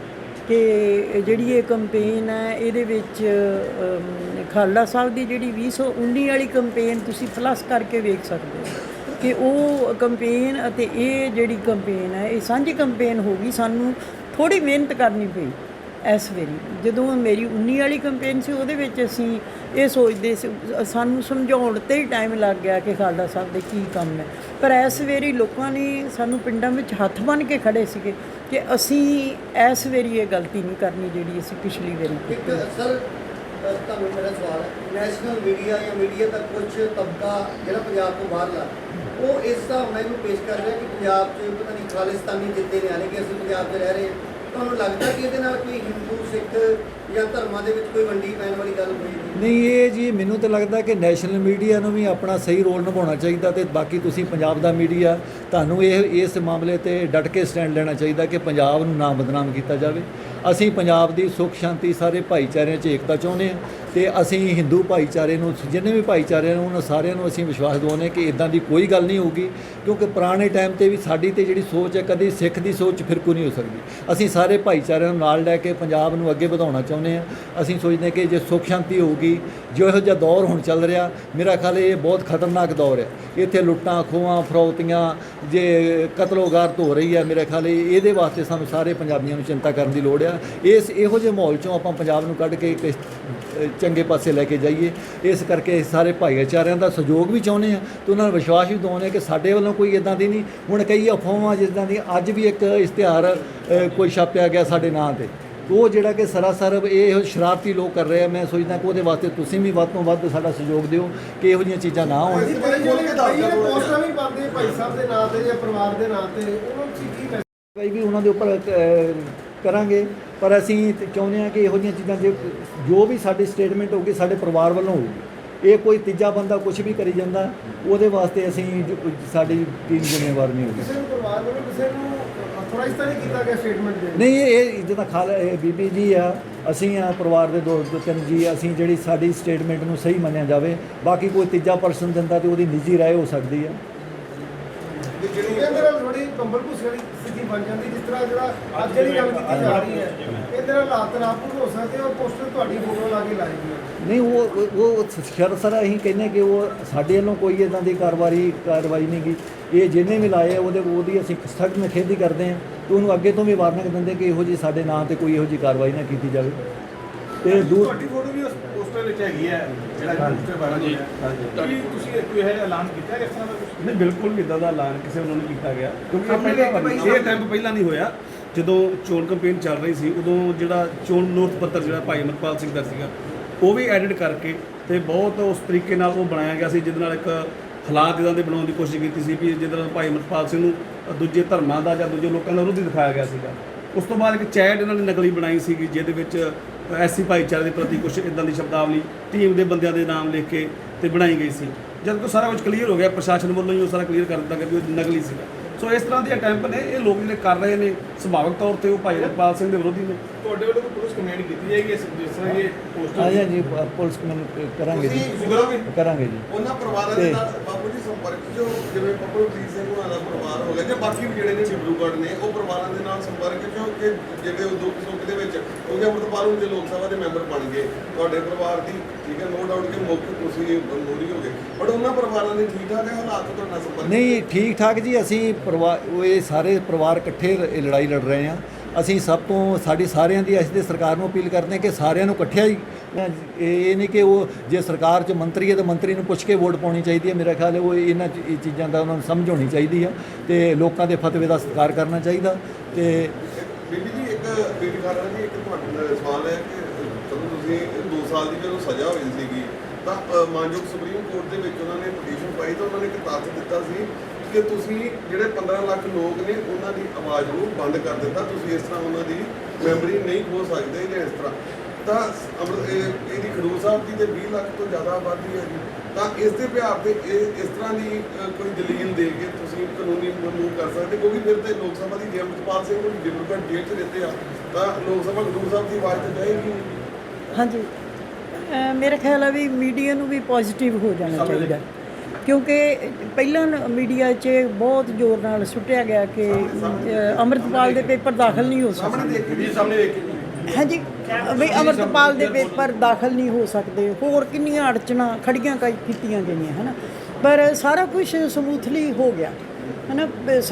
ਕਿ ਜਿਹੜੀ ਇਹ ਕੰਪੇਨ ਹੈ, ਇਹਦੇ ਵਿੱਚ ਖਾਲੜਾ ਸਾਹਿਬ ਦੀ ਜਿਹੜੀ 2019 ਵਾਲੀ ਕੰਪੇਨ ਤੁਸੀਂ ਪਲੱਸ ਕਰਕੇ ਵੇਖ ਸਕਦੇ ਹੋ ਕਿ ਉਹ ਕੰਪੇਨ ਅਤੇ ਇਹ ਜਿਹੜੀ ਕੰਪੇਨ ਹੈ, ਇਹ ਸਾਂਝੀ ਕੰਪੇਨ ਹੋ ਗਈ, ਸਾਨੂੰ ਥੋੜੀ ਮਿਹਨਤ ਕਰਨੀ ਪਈ। ਇਸ ਵੇਰੀ ਜਦੋਂ ਮੇਰੀ 19 ਵਾਲੀ ਕੰਪੇਨ ਸੀ, ਉਹਦੇ ਵਿੱਚ ਅਸੀਂ ਇਹ ਸੋਚਦੇ ਸੀ, ਸਾਨੂੰ ਸਮਝਾਉਣ ਤੇ ਹੀ ਟਾਈਮ ਲੱਗ ਗਿਆ ਕਿ ਖਾਲੜਾ ਸਾਹਿਬ ਦੇ ਕੀ ਕੰਮ ਹੈ। ਪਰ ਇਸ ਵੇਰੀ ਲੋਕਾਂ ਨੇ ਸਾਨੂੰ ਪਿੰਡਾਂ ਵਿੱਚ ਹੱਥ ਬੰਨ੍ਹ ਕੇ ਖੜੇ ਸੀਗੇ ਕਿ ਅਸੀਂ ਇਸ ਵੇਰੀ ਇਹ ਗਲਤੀ ਨਹੀਂ ਕਰਨੀ ਜਿਹੜੀ ਅਸੀਂ ਪਿਛਲੀ ਵਾਰੀ ਕੀਤੀ ਸਰ ਤੁਹਾਨੂੰ ਮੇਰਾ ਸਵਾਲ ਹੈ ਨੈਸ਼ਨਲ ਮੀਡੀਆ ਜਾਂ ਮੀਡੀਆ ਦਾ ਕੁਝ ਤਬਕਾ ਜਿਹੜਾ ਪੰਜਾਬ ਤੋਂ ਬਾਹਰਲਾ ਉਹ ਇਸ ਦਾ ਮੈਨੂੰ ਪੇਸ਼ ਕਰ ਰਿਹਾ ਕਿ ਪੰਜਾਬ 'ਚ ਪਤਾ ਨਹੀਂ ਖਾਲਿਸਤਾਨੀ ਜਿੱਤੇ ਨੇ ਆਨੇ ਕਿ ਅਸੀਂ ਪੰਜਾਬ 'ਚ ਰਹਿ ਰਹੇ ਹਾਂ। ਤੁਹਾਨੂੰ ਲੱਗਦਾ ਕਿ ਇਹਦੇ ਨਾਲ ਕੋਈ ਹਿੰਦੂ, ਸਿੱਖ ਜਾਂ ਧਰਮਾਂ ਦੇ ਵਿੱਚ ਕੋਈ ਵੰਡੀ ਪੈਣ ਵਾਲੀ ਗੱਲ ਹੋਈ ਨਹੀਂ ਨਹੀਂ, ਇਹ ਜੀ ਮੈਨੂੰ ਤਾਂ ਲੱਗਦਾ ਕਿ ਨੈਸ਼ਨਲ ਮੀਡੀਆ ਨੂੰ ਵੀ ਆਪਣਾ ਸਹੀ ਰੋਲ ਨਿਭਾਉਣਾ ਚਾਹੀਦਾ ਤੇ ਬਾਕੀ ਤੁਸੀਂ ਪੰਜਾਬ ਦਾ ਮੀਡੀਆ ਤੁਹਾਨੂੰ ਇਹ, ਇਸ ਮਾਮਲੇ ਤੇ ਡਟ ਕੇ ਸਟੈਂਡ ਲੈਣਾ ਚਾਹੀਦਾ ਕਿ ਪੰਜਾਬ ਨੂੰ ਨਾ ਬਦਨਾਮ ਕੀਤਾ ਜਾਵੇ। ਅਸੀਂ ਪੰਜਾਬ ਦੀ ਸੁੱਖ ਸ਼ਾਂਤੀ ਸਾਰੇ ਭਾਈਚਾਰਿਆਂ 'ਚ ਏਕਤਾ ਚਾਹੁੰਦੇ ਹਾਂ। ਤੇ ਅਸੀਂ ਹਿੰਦੂ ਭਾਈਚਾਰੇ ਨੂੰ, ਜਿੰਨੇ ਵੀ ਭਾਈਚਾਰੇ ਨੂੰ, ਉਹਨਾਂ ਸਾਰਿਆਂ ਨੂੰ ਅਸੀਂ ਵਿਸ਼ਵਾਸ ਦਿਵਾਉਂਦੇ ਹਾਂ ਕਿ ਇਦਾਂ ਦੀ ਕੋਈ ਗੱਲ ਨਹੀਂ ਹੋਊਗੀ, ਕਿਉਂਕਿ ਪੁਰਾਣੇ ਟਾਈਮ ਤੇ ਵੀ ਸਾਡੀ ਤੇ ਜਿਹੜੀ ਸੋਚ ਹੈ, ਕਦੀ ਸਿੱਖ ਦੀ ਸੋਚ ਫਿਰਕੂ ਨਹੀਂ ਹੋ ਸਕਦੀ। ਅਸੀਂ ਸਾਰੇ ਭਾਈਚਾਰਿਆਂ ਨੂੰ ਨਾਲ ਲੈ ਕੇ ਪੰਜਾਬ ਨੂੰ ਅੱਗੇ ਵਧਾਉਣਾ ਚਾਹੁੰਦੇ ਚਾਹੁੰਦੇ ਆ ਅਸੀਂ ਸੋਚਦੇ ਹਾਂ ਕਿ ਜੇ ਸੁੱਖ ਸ਼ਾਂਤੀ ਹੋਊਗੀ, ਜੋ ਇਹੋ ਜਿਹਾ ਦੌਰ ਹੁਣ ਚੱਲ ਰਿਹਾ, ਮੇਰਾ ਖਿਆਲ ਇਹ ਬਹੁਤ ਖਤਰਨਾਕ ਦੌਰ ਹੈ। ਇੱਥੇ ਲੁੱਟਾਂ, ਖੋਹਾਂ, ਫਰੌਤੀਆਂ, ਜੇ ਕਤਲੋਗਾਰਤ ਹੋ ਰਹੀ ਹੈ, ਮੇਰੇ ਖਿਆਲ ਇਹਦੇ ਵਾਸਤੇ ਸਾਨੂੰ ਸਾਰੇ ਪੰਜਾਬੀਆਂ ਨੂੰ ਚਿੰਤਾ ਕਰਨ ਦੀ ਲੋੜ ਆ। ਇਸ ਇਹੋ ਜਿਹੇ ਮਾਹੌਲ ਚੋਂ ਆਪਾਂ ਪੰਜਾਬ ਨੂੰ ਕੱਢ ਕੇ ਚੰਗੇ ਪਾਸੇ ਲੈ ਕੇ ਜਾਈਏ। ਇਸ ਕਰਕੇ ਸਾਰੇ ਭਾਈਚਾਰਿਆਂ ਦਾ ਸਹਿਯੋਗ ਵੀ ਚਾਹੁੰਦੇ ਆ ਤੇ ਉਹਨਾਂ ਨੂੰ ਵਿਸ਼ਵਾਸ ਵੀ ਦਿਵਾਉਂਦੇ ਕਿ ਸਾਡੇ ਵੱਲੋਂ ਕੋਈ ਇਦਾਂ ਦੀ ਨਹੀਂ। ਹੁਣ ਕਈ ਅਫਵਾਹਾਂ ਜਿੱਦਾਂ ਦੀ ਅੱਜ ਵੀ ਇੱਕ ਇਸ਼ਤਿਹਾਰ ਕੋਈ ਛਾਪਿਆ ਗਿਆ ਸਾਡੇ ਨਾਂ ਤੇ। ਉਹ ਜਿਹੜਾ ਕਿ ਸਰਾਸਰ ਇਹ ਸ਼ਰਾਰਤੀ ਲੋਕ ਕਰ ਰਹੇ ਆ। ਮੈਂ ਸੋਚਦਾ ਕਿ ਉਹਦੇ ਵਾਸਤੇ ਤੁਸੀਂ ਵੀ ਵੱਧ ਤੋਂ ਵੱਧ ਸਾਡਾ ਸਹਿਯੋਗ ਦਿਓ ਕਿ ਇਹੋ ਜਿਹੀਆਂ ਚੀਜ਼ਾਂ ਨਾ ਹੋਣ। ਪੋਸਟਾਂ ਵੀ ਪਾਉਂਦੇ ਭਾਈ ਸਾਹਿਬ ਦੇ ਨਾਂ ਤੇ ਜਾਂ ਪਰਿਵਾਰ ਦੇ ਨਾਂ ਤੇ। ਉਹਨਾਂ ਨੂੰ ਤੁਸੀਂ ਕੀ ਮੈਸੇਜ ਕਈ ਵੀ ਉਹਨਾਂ ਦੇ ਉੱਪਰ ਕਰਾਂਗੇ। ਪਰ ਅਸੀਂ ਚਾਹੁੰਦੇ ਹਾਂ ਕਿ ਇਹੋ ਜਿਹੀਆਂ ਚੀਜ਼ਾਂ ਜੇ ਜੋ ਵੀ ਸਾਡੀ ਸਟੇਟਮੈਂਟ ਹੋਊਗੀ ਸਾਡੇ ਪਰਿਵਾਰ ਵੱਲੋਂ ਹੋਊਗੀ। ਇਹ ਕੋਈ ਤੀਜਾ ਬੰਦਾ ਕੁਝ ਵੀ ਕਰੀ ਜਾਂਦਾ ਉਹਦੇ ਵਾਸਤੇ ਅਸੀਂ ਸਾਡੀ ਟੀਮ ਜ਼ਿੰਮੇਵਾਰ ਨਹੀਂ ਹੋਊਗੀ। ਕਿਸੇ ਨੂੰ ਪਰਿਵਾਰ ਵੱਲੋਂ ਕਿਸੇ ਨੂੰ ਅਥੋਰਾਈਜ਼ ਤਾਂ ਨਹੀਂ ਕੀਤਾ ਗਿਆ ਸਟੇਟਮੈਂਟ ਦੇਣ ਲਈ? ਨਹੀਂ ਇਹ ਜਿੱਦਾਂ ਖਾਲ ਇਹ ਬੀਬੀ ਜੀ ਆ ਅਸੀਂ ਆ ਪਰਿਵਾਰ ਦੇ ਦੋ ਤਿੰਨ ਜੀ ਅਸੀਂ ਜਿਹੜੀ ਸਾਡੀ ਸਟੇਟਮੈਂਟ ਨੂੰ ਸਹੀ ਮੰਨਿਆ ਜਾਵੇ ਬਾਕੀ ਕੋਈ ਤੀਜਾ ਪਰਸਨ ਦਿੰਦਾ ਤੇ ਉਹਦੀ ਨਿੱਜੀ ਰਾਏ ਹੋ ਸਕਦੀ ਆ। ਇਹਦੇ ਨਾਲ ਥੋੜੀ ਕੰਬਲ ਭੂਸ ਵਾਲੀ ਬਣ ਜਾਂਦੀ ਜਿਸ ਤਰ੍ਹਾਂ ਜਿਹੜਾ ਅੱਜ ਜਿਹੜੀ ਗੱਲ ਕੀਤੀ ਜਾ ਰਹੀ ਹੈ ਇਹਦੇ ਨਾਲ ਹਾਲਾਤ ਤਨਾਵਪੂਰਨ ਹੋ ਸਕਦੇ ਔਰ ਪੋਸਟਰ ਤੁਹਾਡੀ ਫੋਟੋ ਲਾ ਕੇ ਲਾਏ ਗਏ ਨਹੀਂ ਉਹ ਉਹ- ਉਹ ਸ਼ਰ ਸਰ ਅਸੀਂ ਕਹਿੰਦੇ ਕਿ ਉਹ ਸਾਡੇ ਵੱਲੋਂ ਕੋਈ ਇਦਾਂ ਦੀ ਕਾਰਵਾਈ ਕਾਰਵਾਈ ਨਹੀਂ ਗੀ ਇਹ ਜਿਹਨੇ ਵੀ ਲਾਏ ਉਹਦੇ ਉਹਦੀ ਅਸੀਂ ਸਖਤ ਨਿਖੇਧੀ ਕਰਦੇ ਹਾਂ ਤੇ ਉਹਨੂੰ ਅੱਗੇ ਤੋਂ ਵੀ ਵਾਰਨਿੰਗ ਦਿੰਦੇ ਕਿ ਇਹੋ ਜੀ ਸਾਡੇ ਨਾਂ ਤੇ ਕੋਈ ਇਹੋ ਜੀ ਕਾਰਵਾਈ ਨਾ ਕੀਤੀ ਜਾਵੇ। ਤੇ ਦੂਰ ਤੁਹਾਡੀ ਫੋਟੋ ਵੀ ਉਸ ਪੋਸਟਰ ਵਿੱਚ ਹੈਗੀ ਹੈ। ਜਿਹੜਾ ਪੋਸਟਰ ਵਾਇਰਲ ਹੋਇਆ ਕੀ ਤੁਸੀਂ ਕੋਈ ਇਹ ਐਲਾਨ ਕੀਤਾ ਇਸ ਤਰ੍ਹਾਂ ਦਾ ਕੁਝ ਨਹੀਂ ਬਿਲਕੁਲ ਇਦਾਂ ਦਾ ਐਲਾਨ ਕਿਸੇ ਵੱਲੋਂ ਨਹੀਂ ਕੀਤਾ ਗਿਆ। ਕਿਉਂਕਿ ਇਹ ਪਹਿਲਾਂ ਵਾਰ ਨਹੀਂ- ਇਹ ਟਾਈਮ ਪਹਿਲਾਂ ਨਹੀਂ ਹੋਇਆ ਜਦੋਂ ਚੋਣ ਕੈਂਪੇਨ ਚੱਲ ਰਹੀ ਸੀ ਉਦੋਂ ਜਿਹੜਾ ਚੋਣ ਮਨੋਰਥ ਪੱਤਰ ਜਿਹੜਾ ਭਾਈ ਅਮਰਪਾਲ ਸਿੰਘ ਦਾ ਸੀਗਾ ਉਹ ਵੀ ਐਡਿਟ ਕਰਕੇ ਤੇ ਬਹੁਤ ਉਸ ਤਰੀਕੇ ਨਾਲ ਉਹ ਬਣਾਇਆ ਗਿਆ ਸੀ ਜਿਹਦੇ ਨਾਲ ਇੱਕ ਹਾਲਾਤ ਇਦਾਂ ਦੇ ਬਣਾਉਣ ਦੀ ਕੋਸ਼ਿਸ਼ ਕੀਤੀ ਸੀ ਵੀ ਜਿਹਦੇ ਨਾਲ ਭਾਈ ਅਮਰਪਾਲ ਸਿੰਘ ਨੂੰ ਦੂਜੇ ਧਰਮਾਂ ਦਾ ਜਾਂ ਦੂਜੇ ਲੋਕਾਂ ਦਾ ਵਿਰੋਧੀ ਦਿਖਾਇਆ ਗਿਆ ਸੀਗਾ। ਉਸ ਤੋਂ ਬਾਅਦ ਇੱਕ ਚੈਟ ਇਹਨਾਂ ਨੇ ਨਕਲੀ ਬਣਾਈ ਸੀਗੀ ਜਿਹਦੇ ਵਿੱਚ ਐਸੀ ਭਾਈਚਾਰੇ ਦੇ ਪ੍ਰਤੀ ਕੁਝ ਇਦਾਂ ਦੀ ਸ਼ਬਦਾਵਲੀ ਟੀਮ ਦੇ ਬੰਦਿਆਂ ਦੇ ਨਾਮ ਲਿਖ ਕੇ ਤੇ ਬਣਾਈ ਗਈ ਸੀ। ਜਦ ਕਿ ਸਾਰਾ ਕੁਝ ਕਲੀਅਰ ਹੋ ਗਿਆ, ਪ੍ਰਸ਼ਾਸਨ ਵੱਲੋਂ ਹੀ ਉਹ ਸਾਰਾ ਕਲੀਅਰ ਕਰ ਦਿੱਤਾ ਗਿਆ ਵੀ ਉਹ ਨਕਲੀ ਸੀਗਾ। ਸੋ ਇਸ ਤਰ੍ਹਾਂ ਦੇ ਅਟੈਂਪ ਨੇ ਇਹ ਲੋਕ ਜਿਹੜੇ ਕਰ ਰਹੇ ਨੇ ਸੁਭਾਵਿਕ ਤੌਰ ਤੇ ਉਹ ਭਾਈ ਅਮਰਪਾਲ ਸਿੰਘ ਦੇ ਵਿਰੋਧੀ ਨੇ। ਤੁਹਾਡੇ ਵੱਲੋਂ ਕੋਈ ਪੁਲਿਸ ਕੰਪਲੇਂਟ ਕੀਤੀ ਜਾਏਗੀ ਇਸ ਜਿਸ ਤਰ੍ਹਾਂ ਇਹ ਪੋਸਟਰ ਹਾਂਜੀ ਹਾਂਜੀ ਪੁਲਿਸ ਕਮਿਊਨੀ ਕਰਾਂਗੇ ਜੀ। ਕਰੋਗੇ ਜੀ। ਉਹਨਾਂ ਪਰਿਵਾਰਾਂ ਦੇ ਨਾਲ ਬਾਪੂ ਜੀ ਸੰਪਰਕ ਜੋ ਜਿਵੇਂ ਪੱਪੂ ਪ੍ਰੀਤ ਸਿੰਘ ਹੋਣਾ ਦਾ ਪਰਿਵਾਰ ਹੋ ਗਿਆ ਜਾਂ ਬਾਕੀ ਵੀ ਜਿਹੜੇ ਨੇ ਡਿਬਰੂਗੜ੍ਹ ਨੇ ਉਹ ਪਰਿਵਾਰਾਂ ਦੇ ਨਾਲ ਸੰਪਰਕ ਜੋ ਕਿ ਜਿਹੜੇ ਉਹ ਦੁੱਖ ਸੁੱਖ ਦੇ ਵਿੱਚ ਕਿਉਂਕਿ ਅੰਮ੍ਰਿਤਪਾਲ ਹੁਣ ਦੇ ਲੋਕ ਸਭਾ ਦੇ ਮੈਂਬਰ ਬਣ ਗਏ। ਤੁਹਾਡੇ ਪਰਿਵਾਰ ਦੀ ਠੀਕ ਹੈ ਨੋ ਡਾਊਟ ਕਿ ਮੁੱਖ ਤੁਸੀਂ ਮੋਰੀ ਹੋ ਗਏ। ਬਟ ਉਹਨਾਂ ਪਰਿਵਾਰਾਂ ਦੇ ਠੀਕ ਠਾਕ ਹੈ ਹਾਲਾਤ ਤੁਹਾਡੇ ਸੰਪਰਕ ਨਹੀਂ ਠੀਕ ਠਾਕ ਜੀ ਅਸੀਂ ਪਰਿਵਾਰ, ਉਹ ਇਹ ਸਾਰੇ ਪਰਿਵਾਰ ਇਕੱਠੇ ਇਹ ਲੜਾਈ ਲੜ ਰਹੇ ਆ। ਅਸੀਂ ਸਭ ਤੋਂ, ਸਾਡੀ ਸਾਰਿਆਂ ਦੀ ਅਸੀਂ ਤੇ ਸਰਕਾਰ ਨੂੰ ਅਪੀਲ ਕਰਦੇ ਹਾਂ ਕਿ ਸਾਰਿਆਂ ਨੂੰ ਇਕੱਠਿਆ ਹੀ, ਇਹ ਨਹੀਂ ਕਿ ਉਹ ਜੇ ਸਰਕਾਰ 'ਚ ਮੰਤਰੀ ਹੈ ਤਾਂ ਮੰਤਰੀ ਨੂੰ ਪੁੱਛ ਕੇ ਵੋਟ ਪਾਉਣੀ ਚਾਹੀਦੀ ਹੈ। ਮੇਰਾ ਖਿਆਲ ਹੈ ਉਹ ਇਹਨਾਂ ਚ- ਚੀਜ਼ਾਂ ਦਾ ਉਹਨਾਂ ਨੂੰ ਸਮਝ ਹੋਣੀ ਚਾਹੀਦੀ ਆ ਤੇ ਲੋਕਾਂ ਦੇ ਫਤਵੇ ਦਾ ਸਤਿਕਾਰ ਕਰਨਾ ਚਾਹੀਦਾ ਤੇ ਬੀਬੀ ਜੀ, ਇੱਕ ਬੀਬੀ ਖਾਲੜਾ ਜੀ, ਇੱਕ ਤੁਹਾਡੇ ਸਵਾਲ ਹੈ ਕਿ ਜਦੋਂ ਤੁਸੀਂ 2 ਸਾਲ ਦੀ ਜਦੋਂ ਸਜ਼ਾ ਹੋਈ ਸੀਗੀ, ਤਾਂ ਮਾਨਯੋਗ ਸੁਪਰੀਮ ਕੋਰਟ ਦੇ ਵਿੱਚ ਉਹਨਾਂ ਨੇ ਪਟੀਸ਼ਨ ਪਾਈ ਤਾਂ ਉਹਨਾਂ ਨੇ ਇੱਕ ਤੱਥ ਦਿੱਤਾ ਸੀ ਕਿ ਤੁਸੀਂ ਜਿਹੜੇ 15 ਲੱਖ ਲੋਕ ਨੇ ਉਹਨਾਂ ਦੀ ਆਵਾਜ਼ ਨੂੰ ਬੰਦ ਕਰ ਦਿੱਤਾ। ਤੁਸੀਂ ਇਸ ਤਰ੍ਹਾਂ ਉਹਨਾਂ ਦੀ ਮੈਮਰੀ ਨਹੀਂ ਖੋ ਸਕਦੇ ਜਾਂ ਇਸ ਤਰ੍ਹਾਂ। ਤਾਂ ਅੰਮ੍ਰਿਤ ਇਹ- ਇਹਦੀ ਖਡੂਰ ਸਾਹਿਬ ਦੀ ਤੇ 20 ਲੱਖ ਤੋਂ ਜ਼ਿਆਦਾ ਆਬਾਦੀ ਹੈ ਜੀ। ਤਾਂ ਇਸ ਦੇ ਬਿਹਾਰ ਤੇ ਇਹ ਇਸ ਤਰ੍ਹਾਂ ਦੀ ਕੋਈ ਦਲੀਲ ਦੇ ਕੇ ਤੁਸੀਂ ਕਾਨੂੰਨੀ ਮੂਵ ਕਰ ਸਕਦੇ ਕਿਉਂਕਿ ਫਿਰ ਤੇ ਲੋਕ ਸਭਾ ਦੀ ਜੇ ਅੰਮ੍ਰਿਤਪਾਲ ਸਿੰਘ ਨੂੰ ਡਿਬਰੂਗੜ੍ਹ ਜੇਲ੍ਹ 'ਚ ਰਹਿੰਦੇ ਆ। ਤਾਂ ਲੋਕ ਸਭਾ ਖਡੂਰ ਸਾਹਿਬ ਦੀ ਆਵਾਜ਼ ਤੇ ਜਾਏਗੀ ਹਾਂਜੀ। ਮੇਰਾ ਖਿਆਲ ਹੈ ਵੀ ਮੀਡੀਆ ਨੂੰ ਵੀ ਪੋਜ਼ਿਟਿਵ ਹੋ ਜਾਣਾ ਚਾਹੀਦਾ। ਕਿਉਂਕਿ ਪਹਿਲਾਂ ਮੀਡੀਆ 'ਚ ਬਹੁਤ ਜ਼ੋਰ ਨਾਲ ਸੁੱਟਿਆ ਗਿਆ ਕਿ ਅੰਮ੍ਰਿਤਪਾਲ ਦੇ ਪੇਪਰ ਦਾਖਲ ਨਹੀਂ ਹੋ ਸਕਦੇ। ਹਾਂਜੀ ਵੀ ਅੰਮ੍ਰਿਤਪਾਲ ਦੇ ਪੇਪਰ ਦਾਖਲ ਨਹੀਂ ਹੋ ਸਕਦੇ। ਹੋਰ ਕਿੰਨੀਆਂ ਅੜਚਣਾਂ ਖੜੀਆਂ ਕੀਤੀਆਂ ਗਈਆਂ ਹਨਾ? ਪਰ ਸਾਰਾ ਕੁਝ ਸਮੂਥਲੀ ਹੋ ਗਿਆ ਹਨਾ?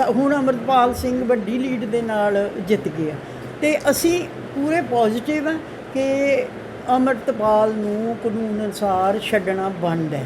ਹੁਣ ਅੰਮ੍ਰਿਤਪਾਲ ਸਿੰਘ ਵੱਡੀ ਲੀਡ ਦੇ ਨਾਲ ਜਿੱਤ ਗਿਆ ਤੇ ਅਸੀਂ ਪੂਰੇ ਪੋਜ਼ਿਟਿਵ ਹਾਂ ਕਿ ਅੰਮ੍ਰਿਤਪਾਲ ਨੂੰ ਕਾਨੂੰਨ ਅਨੁਸਾਰ ਛੱਡਣਾ ਬੰਦ ਹੈ।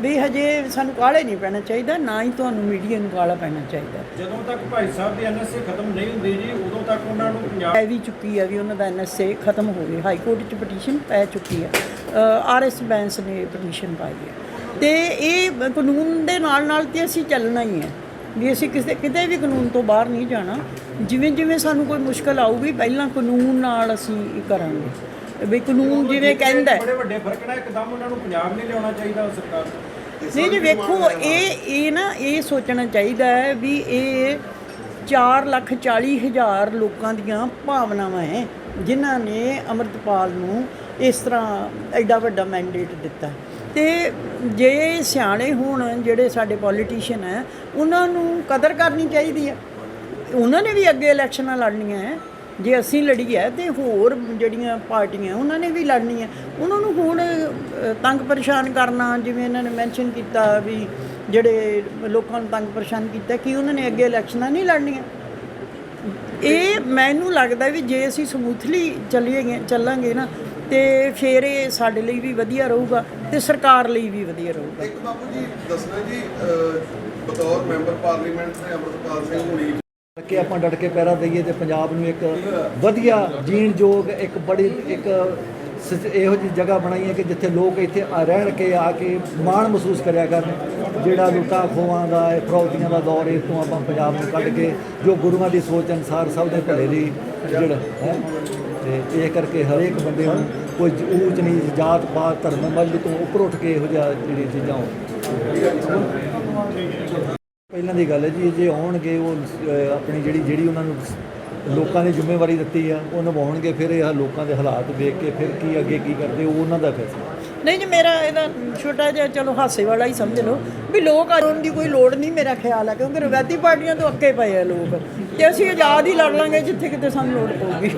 ਵੀ ਹਜੇ ਸਾਨੂੰ ਕਾਹਲੇ ਨਹੀਂ ਪੈਣਾ ਚਾਹੀਦਾ ਨਾ ਹੀ ਤੁਹਾਨੂੰ ਮੀਡੀਆ ਨੂੰ ਕਾਹਲਾ ਪੈਣਾ ਚਾਹੀਦਾ। ਜਦੋਂ ਤੱਕ ਭਾਈ ਸਾਹਿਬ ਦੀ ਐਨਐਸਏ ਖਤਮ ਨਹੀਂ ਹੁੰਦੀ ਜੀ ਉਦੋਂ ਤੱਕ ਉਹਨਾਂ ਨੂੰ ਪੰਜਾਬ ਪੈ ਵੀ ਚੁੱਕੀ ਹੈ ਵੀ ਉਹਨਾਂ ਦਾ ਐਨਐਸਏ ਖਤਮ ਹੋ ਗਿਆ ਹਾਈ ਕੋਰਟ 'ਚ ਪਟੀਸ਼ਨ ਪੈ ਚੁੱਕੀ ਹੈ ਆਰਐਸ ਬੈਂਸ ਨੇ ਪਟੀਸ਼ਨ ਪਾਈ ਹੈ ਤੇ ਇਹ ਕਾਨੂੰਨ ਦੇ ਨਾਲ ਨਾਲ ਤੇ ਅਸੀਂ ਚੱਲਣਾ ਹੀ ਹੈ ਵੀ ਅਸੀਂ ਕਿਸੇ ਕਿਤੇ ਵੀ ਕਾਨੂੰਨ ਤੋਂ ਬਾਹਰ ਨਹੀਂ ਜਾਣਾ। ਜਿਵੇਂ ਜਿਵੇਂ ਸਾਨੂੰ ਕੋਈ ਮੁਸ਼ਕਲ ਆਊਗੀ ਪਹਿਲਾਂ ਕਾਨੂੰਨ ਨਾਲ ਅਸੀਂ ਕਰਾਂਗੇ। ਵੀ ਕਾਨੂੰਨ ਜਿਵੇਂ ਕਹਿੰਦਾ ਬੜੇ ਵੱਡੇ ਫ਼ਰਕ ਨਾਲ ਇੱਕਦਮ ਉਹਨਾਂ ਨੂੰ ਪੰਜਾਬ ਨਹੀਂ ਲਿਆਉਣਾ ਚਾਹੀਦਾ ਸਰਕਾਰ ਨੂੰ ਨਹੀਂ ਜੀ, ਵੇਖੋ, ਇਹ ਇਹ ਨਾ, ਇਹ ਸੋਚਣਾ ਚਾਹੀਦਾ ਹੈ ਵੀ ਇਹ 4 ਲੱਖ 40 ਹਜ਼ਾਰ ਲੋਕਾਂ ਦੀਆਂ ਭਾਵਨਾਵਾਂ ਹੈ, ਜਿਨ੍ਹਾਂ ਨੇ ਅਮਰਤਪਾਲ ਨੂੰ ਇਸ ਤਰ੍ਹਾਂ ਐਡਾ ਵੱਡਾ ਮੈਂਡੇਟ ਦਿੱਤਾ। ਤੇ ਜੇ ਸਿਆਣੇ ਹੋਣ, ਜਿਹੜੇ ਸਾਡੇ ਪੋਲੀਟੀਸ਼ੀਅਨ ਹੈ, ਉਹਨਾਂ ਨੂੰ ਕਦਰ ਕਰਨੀ ਚਾਹੀਦੀ ਹੈ। ਉਹਨਾਂ ਨੇ ਵੀ ਅੱਗੇ ਇਲੈਕਸ਼ਨਾਂ ਲੜਨੀਆਂ ਹੈ। ਜੇ ਅਸੀਂ ਲੜੀ ਹੈ ਤੇ ਹੋਰ ਜਿਹੜੀਆਂ ਪਾਰਟੀਆਂ ਉਹਨਾਂ ਨੇ ਵੀ ਲੜਨੀ ਹੈ ਉਹਨਾਂ ਨੂੰ ਹੁਣ ਤੰਗ ਪਰੇਸ਼ਾਨ ਕਰਨਾ, ਜਿਵੇਂ ਇਹਨਾਂ ਨੇ ਮੈਂਸ਼ਨ ਕੀਤਾ ਵੀ ਜਿਹੜੇ ਲੋਕਾਂ ਨੂੰ ਤੰਗ ਪਰੇਸ਼ਾਨ ਕੀਤਾ ਕਿ ਉਹਨਾਂ ਨੇ ਅੱਗੇ ਇਲੈਕਸ਼ਨਾਂ ਨਹੀਂ ਲੜਨੀਆਂ। ਇਹ ਮੈਨੂੰ ਲੱਗਦਾ ਵੀ ਜੇ ਅਸੀਂ ਸਮੂਥਲੀ ਚੱਲੀਏ ਚੱਲਾਂਗੇ ਨਾ, ਤੇ ਫਿਰ ਇਹ ਸਾਡੇ ਲਈ ਵੀ ਵਧੀਆ ਰਹੂਗਾ ਤੇ ਸਰਕਾਰ ਲਈ ਵੀ ਵਧੀਆ ਰਹੂਗਾ। ਇੱਕ ਬਾਪੂ ਜੀ, ਦੱਸਣਾ ਜੀ ਬਤੌਰ ਮੈਂਬਰ ਪਾਰਲੀਮੈਂਟ ਦੇ ਅਮਰਪਾਲ ਸਿੰਘ ਹੁਣੀ ਕਿ ਆਪਾਂ ਡਟ ਕੇ ਪੈਰਾ ਦਈਏ ਤੇ ਪੰਜਾਬ ਨੂੰ ਇੱਕ ਵਧੀਆ ਜੀਣ ਯੋਗ ਇੱਕ ਬੜੀ ਇੱਕ ਇਹੋ ਜਿਹੀ ਜਗ੍ਹਾ ਬਣਾਈ ਹੈ ਕਿ ਜਿੱਥੇ ਲੋਕ ਇੱਥੇ ਆ ਰਹਿਣ ਕੇ ਆ ਕੇ ਮਾਣ ਮਹਿਸੂਸ ਕਰਿਆ ਕਰਨ। ਜਿਹੜਾ ਲੁੱਟਾਂ ਖੋਹਾਂ ਦਾ, ਇਹ ਫਰੌਤੀਆਂ ਦਾ ਦੌਰ ਇਹ ਤੋਂ ਆਪਾਂ ਪੰਜਾਬ ਨੂੰ ਕੱਢ ਕੇ ਜੋ ਗੁਰੂਆਂ ਦੀ ਸੋਚ ਅਨੁਸਾਰ ਸਭ ਦੇ ਭਲੇ ਲਈ ਜਿਹੜਾ ਹੈ, ਤੇ ਇਹ ਕਰਕੇ ਹਰੇਕ ਬੰਦੇ ਨੂੰ ਕੋਈ ਊਚ ਨੀਚ ਜਾਤ ਪਾਤ ਧਰਮ ਮੱਲ ਤੋਂ ਉੱਪਰ ਉੱਠ ਕੇ ਇਹੋ ਜਿਹਾ ਜਿਹੜੀ ਚੀਜ਼ਾਂ ਹੋਣ। ਪਹਿਲਾਂ ਦੀ ਗੱਲ ਹੈ ਜੀ ਜੇ ਆਉਣਗੇ ਉਹ ਅਹ, ਆਪਣੀ ਜਿਹੜੀ ਜਿਹੜੀ ਉਹਨਾਂ ਨੂੰ ਲੋਕਾਂ ਨੇ ਜ਼ਿੰਮੇਵਾਰੀ ਦਿੱਤੀ ਆ ਉਹ ਨਿਭਾਉਣਗੇ ਫਿਰ ਇਹ ਲੋਕਾਂ ਦੇ ਹਾਲਾਤ ਵੇਖ ਕੇ ਫਿਰ ਕੀ ਅੱਗੇ ਕੀ ਕਰਦੇ ਉਹ ਉਹਨਾਂ ਦਾ ਫੈਸਲਾ। ਨਹੀਂ ਜੀ ਮੇਰਾ ਇਹਦਾ ਛੋਟਾ ਜਿਹਾ ਚਲੋ ਹਾਸੇ ਵਾਲਾ ਹੀ ਸਮਝ ਲਓ ਵੀ ਲੋਕ ਆਉਣ ਦੀ ਕੋਈ ਲੋੜ ਨਹੀਂ ਮੇਰਾ ਖਿਆਲ ਹੈ ਕਿਉਂਕਿ ਰਵਾਇਤੀ ਪਾਰਟੀਆਂ ਤੋਂ ਅੱਕੇ ਪਏ ਆ ਲੋਕ ਤੇ ਅਸੀਂ ਆਜ਼ਾਦ ਹੀ ਲੜ ਲਾਂਗੇ ਜਿੱਥੇ ਕਿਤੇ ਸਾਨੂੰ ਲੋੜ ਪਊਗੀ।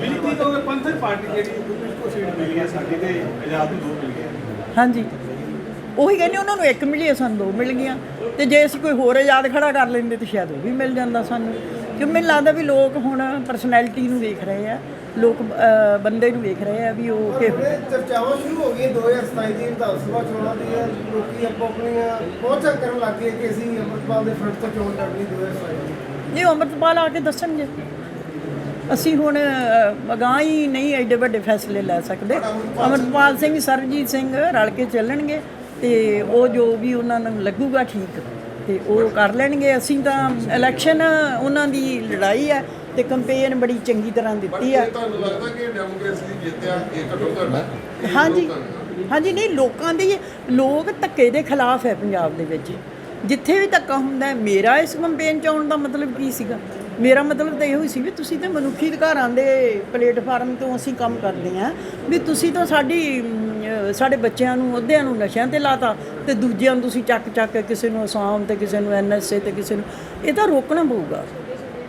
ਬਿਲਕੁਲ ਤੋਂ ਪੰਥਕ ਪਾਰਟੀ ਜਿਹੜੀ ਕੁਝ ਸੀਟ ਮਿਲੀ ਹੈ ਸਾਡੀ ਤੇ ਆਜ਼ਾਦ ਨੂੰ ਦੋ ਮਿਲ ਗਏ। ਹਾਂਜੀ। ਉਹੀ ਕਹਿੰਦੇ ਉਹਨਾਂ ਨੂੰ ਇੱਕ ਮਿਲੀ ਸਾਨੂੰ ਦੋ ਮਿਲ ਗਈਆਂ। ਤੇ ਜੇ ਅਸੀਂ ਕੋਈ ਹੋਰ ਆਜ਼ਾਦ ਖੜਾ ਕਰ ਲੈਂਦੇ ਤੇ ਸ਼ਾਇਦ ਉਹ ਵੀ ਮਿਲ ਜਾਂਦਾ ਸਾਨੂੰ। ਕਿਉਂ ਮੈਨੂੰ ਲੱਗਦਾ ਵੀ ਲੋਕ ਹੁਣ ਪਰਸਨੈਲਿਟੀ ਨੂੰ ਵੇਖ ਰਹੇ ਆ ਲੋਕ ਬੰਦੇ ਨੂੰ ਵੇਖ ਰਹੇ ਆ ਵੀ ਉਹ ਕਿ ਇਹ ਚਰਚਾਵਾਂ ਸ਼ੁਰੂ ਹੋ ਗਈਆਂ 2027 ਦੀ ਵਿਧਾਨ ਸਭਾ ਚੋਣਾਂ ਦੀਆਂ ਲੋਕੀ ਆਪੋ ਆਪਣੀਆਂ ਪਹੁੰਚਾਂ ਕਰਨ ਲੱਗ ਗਏ ਕਿ ਅਸੀਂ ਅੰਮ੍ਰਿਤਪਾਲ ਦੇ ਫਰੰਟ ਤੋਂ ਚੋਣ ਲੜਨੀ 2027 ਦੀ ਜੇ ਅੰਮ੍ਰਿਤਪਾਲ ਆ ਕੇ ਦੱਸਣਗੇ। ਅਸੀਂ ਹੁਣ ਅਗਾਂਹ ਹੀ ਨਹੀਂ ਐਡੇ ਵੱਡੇ ਫੈਸਲੇ ਲੈ ਸਕਦੇ। ਅੰਮ੍ਰਿਤਪਾਲ ਸਿੰਘ ਸਰਜੀਤ ਸਿੰਘ ਰਲ ਕੇ ਚੱਲਣਗੇ। ਤੇ ਉਹ ਜੋ ਵੀ ਉਹਨਾਂ ਨੂੰ ਲੱਗੂਗਾ ਠੀਕ। ਤੇ ਉਹ ਕਰ ਲੈਣਗੇ। ਅਸੀਂ ਤਾਂ ਇਲੈਕਸ਼ਨ ਉਹਨਾਂ ਦੀ ਲੜਾਈ ਹੈ ਤੇ ਕੰਪੇਨ ਬੜੀ ਚੰਗੀ ਤਰ੍ਹਾਂ ਦਿੱਤੀ ਹੈ। ਤੁਹਾਨੂੰ ਲੱਗਦਾ ਕਿ ਡੈਮੋਕ੍ਰੇਸੀ ਦੀ ਜਿੱਤ ਆ? ਇਹ ਘਟੋ ਘਟ ਹਾਂਜੀ। ਹਾਂਜੀ ਨਹੀਂ ਲੋਕਾਂ ਦੀ ਲੋਕ ਧੱਕੇ ਦੇ ਖਿਲਾਫ ਹੈ ਪੰਜਾਬ ਦੇ ਵਿੱਚ। ਜਿੱਥੇ ਵੀ ਧੱਕਾ ਹੁੰਦਾ ਹੈ ਮੇਰਾ ਇਸ ਕੰਪੇਨ ਚ ਆਉਣ ਦਾ ਮਤਲਬ ਕੀ ਸੀਗਾ? ਮੇਰਾ ਮਤਲਬ ਤਾਂ ਇਹੋ ਹੀ ਸੀ ਵੀ ਤੁਸੀਂ ਤਾਂ ਮਨੁੱਖੀ ਅਧਿਕਾਰਾਂ ਦੇ ਪਲੇਟਫਾਰਮ ਤੋਂ ਅਸੀਂ ਕੰਮ ਕਰਦੇ ਹਾਂ। ਵੀ ਤੁਸੀਂ ਤਾਂ ਸਾਡੀ ਸਾਡੇ ਬੱਚਿਆਂ ਨੂੰ, ਅਹੁਦਿਆਂ ਨੂੰ ਨਸ਼ਿਆਂ ਤੇ ਲਾਤਾ ਤੇ ਦੂਜਿਆਂ ਨੂੰ ਤੁਸੀਂ ਚੱਕ ਚੱਕ ਕੇ ਕਿਸੇ ਨੂੰ ਅਸਾਮ ਤੇ, ਕਿਸੇ ਨੂੰ ਐਨਐਸਏ ਤੇ, ਕਿਸੇ ਨੂੰ, ਇਹ ਤਾਂ ਰੋਕਣਾ ਪਊਗਾ।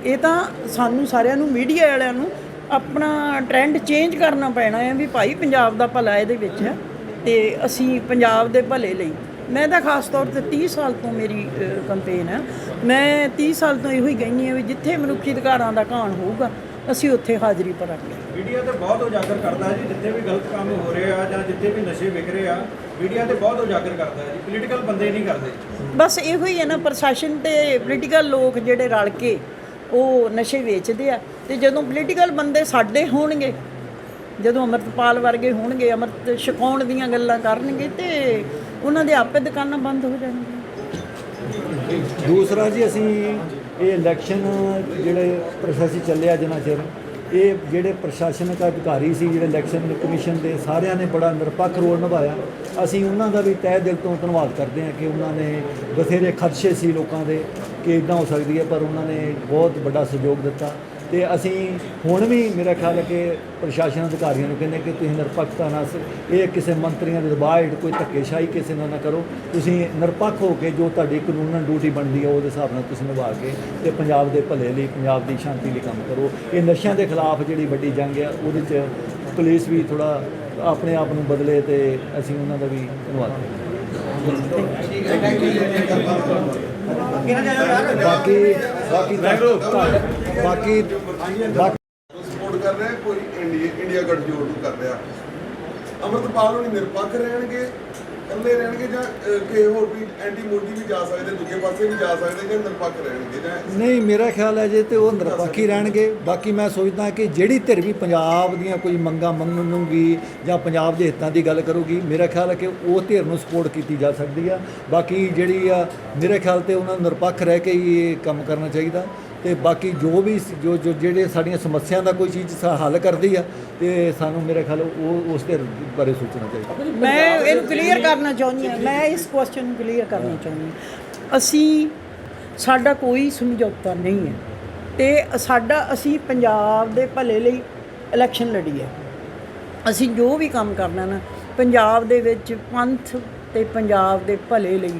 ਇਹ ਤਾਂ ਸਾਨੂੰ ਸਾਰਿਆਂ ਨੂੰ, ਮੀਡੀਆ ਵਾਲਿਆਂ ਨੂੰ ਆਪਣਾ ਟ੍ਰੈਂਡ ਚੇਂਜ ਕਰਨਾ ਪੈਣਾ ਹੈ ਵੀ ਭਾਈ ਪੰਜਾਬ ਦਾ ਭਲਾ ਇਹਦੇ ਵਿੱਚ ਹੈ ਤੇ ਅਸੀਂ ਪੰਜਾਬ ਦੇ ਭਲੇ ਲਈ। ਮੈਂ ਤਾਂ ਖਾਸ ਤੌਰ ਤੇ 30 ਸਾਲ ਤੋਂ ਮੇਰੀ ਕੰਪੇਨ ਹੈ। ਮੈਂ 30 ਸਾਲ ਤੋਂ ਇਹੋ ਹੀ ਕਹਿੰਦੀ ਹਾਂ ਵੀ ਜਿੱਥੇ ਮਨੁੱਖੀ ਅਧਿਕਾਰਾਂ ਦਾ ਘਾਣ ਹੋਊਗਾ ਅਸੀਂ ਉੱਥੇ ਹਾਜ਼ਰੀ ਭਰਾਂਗੇ। ਮੀਡੀਆ ਤੇ ਬਹੁਤ ਉਜਾਗਰ ਕਰਦਾ ਹੈ ਜੀ ਜਿੱਥੇ ਵੀ ਗਲਤ ਕੰਮ ਹੋ ਰਹੇ ਆ ਜਾਂ ਜਿੱਥੇ ਵੀ ਨਸ਼ੇ ਵਿਕ ਰਹੇ ਆ ਮੀਡੀਆ ਤੇ ਬਹੁਤ ਉਜਾਗਰ ਕਰਦਾ ਹੈ ਜੀ ਪੋਲੀਟੀਕਲ ਬੰਦੇ ਨਹੀਂ ਕਰਦੇ। ਬਸ ਇਹੋ ਹੀ ਹੈ ਨਾ ਪ੍ਰਸ਼ਾਸਨ ਤੇ ਪੋਲੀਟੀਕਲ ਲੋਕ ਜਿਹੜੇ ਰਲ ਕੇ ਉਹ ਨਸ਼ੇ ਵੇਚਦੇ ਆ ਤੇ ਜਦੋਂ ਪੋਲੀਟੀਕਲ ਬੰਦੇ ਸਾਡੇ ਹੋਣਗੇ ਜਦੋਂ ਅਮਰਤਪਾਲ ਵਰਗੇ ਹੋਣਗੇ ਅਮਰਤ ਛਕਾਉਣ ਦੀਆਂ ਗੱਲਾਂ ਕਰਨਗੇ ਤੇ ਉਹਨਾਂ ਦੇ ਆਪੇ ਦੁਕਾਨਾਂ ਬੰਦ ਹੋ ਜਾਣਗੀਆਂ। ਦੂਸਰਾ ਜੀ ਅਸੀਂ ਇਹ ਇਲੈਕਸ਼ਨ ਜਿਹੜੇ ਪ੍ਰੋਸੈਸ ਚੱਲਿਆ ਜਿੰਨਾ ਚਿਰ ਇਹ ਜਿਹੜੇ ਪ੍ਰਸ਼ਾਸਨਿਕ ਅਧਿਕਾਰੀ ਸੀ, ਜਿਹੜੇ ਇਲੈਕਸ਼ਨ ਕਮਿਸ਼ਨ ਦੇ, ਸਾਰਿਆਂ ਨੇ ਬੜਾ ਨਿਰਪੱਖ ਰੋਲ ਨਿਭਾਇਆ। ਅਸੀਂ ਉਹਨਾਂ ਦਾ ਵੀ ਤਹਿ ਦਿਲ ਤੋਂ ਧੰਨਵਾਦ ਕਰਦੇ ਹਾਂ ਕਿ ਉਹਨਾਂ ਨੇ ਬਥੇਰੇ ਖਦਸ਼ੇ ਸੀ ਲੋਕਾਂ ਦੇ ਕਿ ਇਦਾਂ ਹੋ ਸਕਦੀ ਹੈ, ਪਰ ਉਹਨਾਂ ਨੇ ਬਹੁਤ ਵੱਡਾ ਸਹਿਯੋਗ ਦਿੱਤਾ। ਤੇ ਅਸੀਂ ਹੁਣ ਵੀ ਮੇਰਾ ਖਿਆਲ ਹੈ ਕਿ ਪ੍ਰਸ਼ਾਸਨ ਅਧਿਕਾਰੀਆਂ ਨੂੰ ਕਹਿੰਦੇ ਕਿ ਤੁਸੀਂ ਨਿਰਪੱਖਤਾ ਨਾਲ ਸ- ਇਹ ਕਿਸੇ ਮੰਤਰੀਆਂ ਦੇ ਦਬਾਅ ਹੇਠ ਕੋਈ ਧੱਕੇਸ਼ਾਹੀ ਕਿਸੇ ਨਾਲ ਨਾ ਕਰੋ। ਤੁਸੀਂ ਨਿਰਪੱਖ ਹੋ ਕੇ ਜੋ ਤੁਹਾਡੀ ਕਾਨੂੰਨਨ ਡਿਊਟੀ ਬਣਦੀ ਹੈ ਉਹਦੇ ਹਿਸਾਬ ਨਾਲ ਤੁਸੀਂ ਨਿਭਾ ਕੇ ਤੇ ਪੰਜਾਬ ਦੇ ਭਲੇ ਲਈ, ਪੰਜਾਬ ਦੀ ਸ਼ਾਂਤੀ ਲਈ ਕੰਮ ਕਰੋ। ਇਹ ਨਸ਼ਿਆਂ ਦੇ ਖਿਲਾਫ ਜਿਹੜੀ ਵੱਡੀ ਜੰਗ ਹੈ ਉਹਦੇ 'ਚ ਪੁਲਿਸ ਵੀ ਥੋੜਾ ਆਪਣੇ ਆਪ ਨੂੰ ਬਦਲੇ ਤੇ ਅਸੀਂ ਉਹਨਾਂ ਦਾ ਵੀ ਧੰਨਵਾਦ ਕਰਦੇ ਹਾਂ। ਬਾਕੀ ਬਾਕੀ ਬਾਕੀ ਬਾਕੀ ਸਪੋਰਟ ਕਰ ਰਿਹਾ ਕੋਈ ਇੰਡੀਆ ਇੰਡੀਆ ਗੱਠਜੋੜ ਨੂੰ ਕਰ ਰਿਹਾ। ਅਮਰਤਪਾਲ ਨੂੰ ਨਿਰਪੱਖ ਰਹਿਣਗੇ ਇਕੱਲੇ ਰਹਿਣਗੇ ਜਾਂ ਕਿਸੇ ਹੋਰ ਵੀ ਐਂਟੀ ਮੋਦੀ ਵੀ ਜਾ ਸਕਦੇ ਦੂਜੇ ਪਾਸੇ ਵੀ ਜਾ ਸਕਦੇ ਜਾਂ ਨਿਰਪੱਖ ਰਹਿਣਗੇ ਜਾਂ ਨਹੀਂ ਮੇਰਾ ਖਿਆਲ ਹੈ ਜੇ ਤੇ ਉਹ ਨਿਰਪੱਖੀ ਰਹਿਣਗੇ। ਬਾਕੀ ਮੈਂ ਸੋਚਦਾ ਕਿ ਜਿਹੜੀ ਧਿਰ ਵੀ ਪੰਜਾਬ ਦੀਆਂ ਕੋਈ ਮੰਗਾਂ ਮੰਗੂਗੀ ਜਾਂ ਪੰਜਾਬ ਦੇ ਹਿੱਤਾਂ ਦੀ ਗੱਲ ਕਰੂਗੀ ਮੇਰਾ ਖਿਆਲ ਹੈ ਕਿ ਉਹ ਧਿਰ ਨੂੰ ਸਪੋਰਟ ਕੀਤੀ ਜਾ ਸਕਦੀ ਆ। ਬਾਕੀ ਜਿਹੜੀ ਆ ਮੇਰੇ ਖਿਆਲ ਤੇ ਉਹਨਾਂ ਨੂੰ ਨਿਰਪੱਖ ਰਹਿ ਕੇ ਹੀ ਇਹ ਕੰਮ ਕਰਨਾ ਚਾਹੀਦਾ। ਤੇ ਬਾਕੀ ਜੋ ਵੀ ਜੋ ਜੋ ਜਿਹੜੇ ਸਾਡੀਆਂ ਸਮੱਸਿਆ ਦਾ ਕੋਈ ਚੀਜ਼ ਸਾ- ਹੱਲ ਕਰਦੀ ਆ ਤੇ ਸਾਨੂੰ ਮੇਰੇ ਖਿਆਲ ਉਹ ਉਸ ਧਿਰ ਬਾਰੇ ਸੋਚਣਾ ਚਾਹੀਦਾ। ਮੈਂ ਇਹਨੂੰ ਕਲੀਅਰ ਕਰਨਾ ਚਾਹੁੰਦੀ ਹਾਂ। ਮੈਂ ਇਸ ਕੁਐਸਚਨ ਨੂੰ ਕਲੀਅਰ ਕਰਨਾ ਚਾਹੁੰਦੀ ਹਾਂ। ਅਸੀਂ ਸਾਡਾ ਕੋਈ ਸਮਝੌਤਾ ਨਹੀਂ ਹੈ ਤੇ ਸਾਡਾ ਅਸੀਂ ਪੰਜਾਬ ਦੇ ਭਲੇ ਲਈ ਇਲੈਕਸ਼ਨ ਲੜੀ ਹੈ। ਅਸੀਂ ਜੋ ਵੀ ਕੰਮ ਕਰਨਾ ਨਾ ਪੰਜਾਬ ਦੇ ਵਿੱਚ ਪੰਥ ਤੇ ਪੰਜਾਬ ਦੇ ਭਲੇ ਲਈ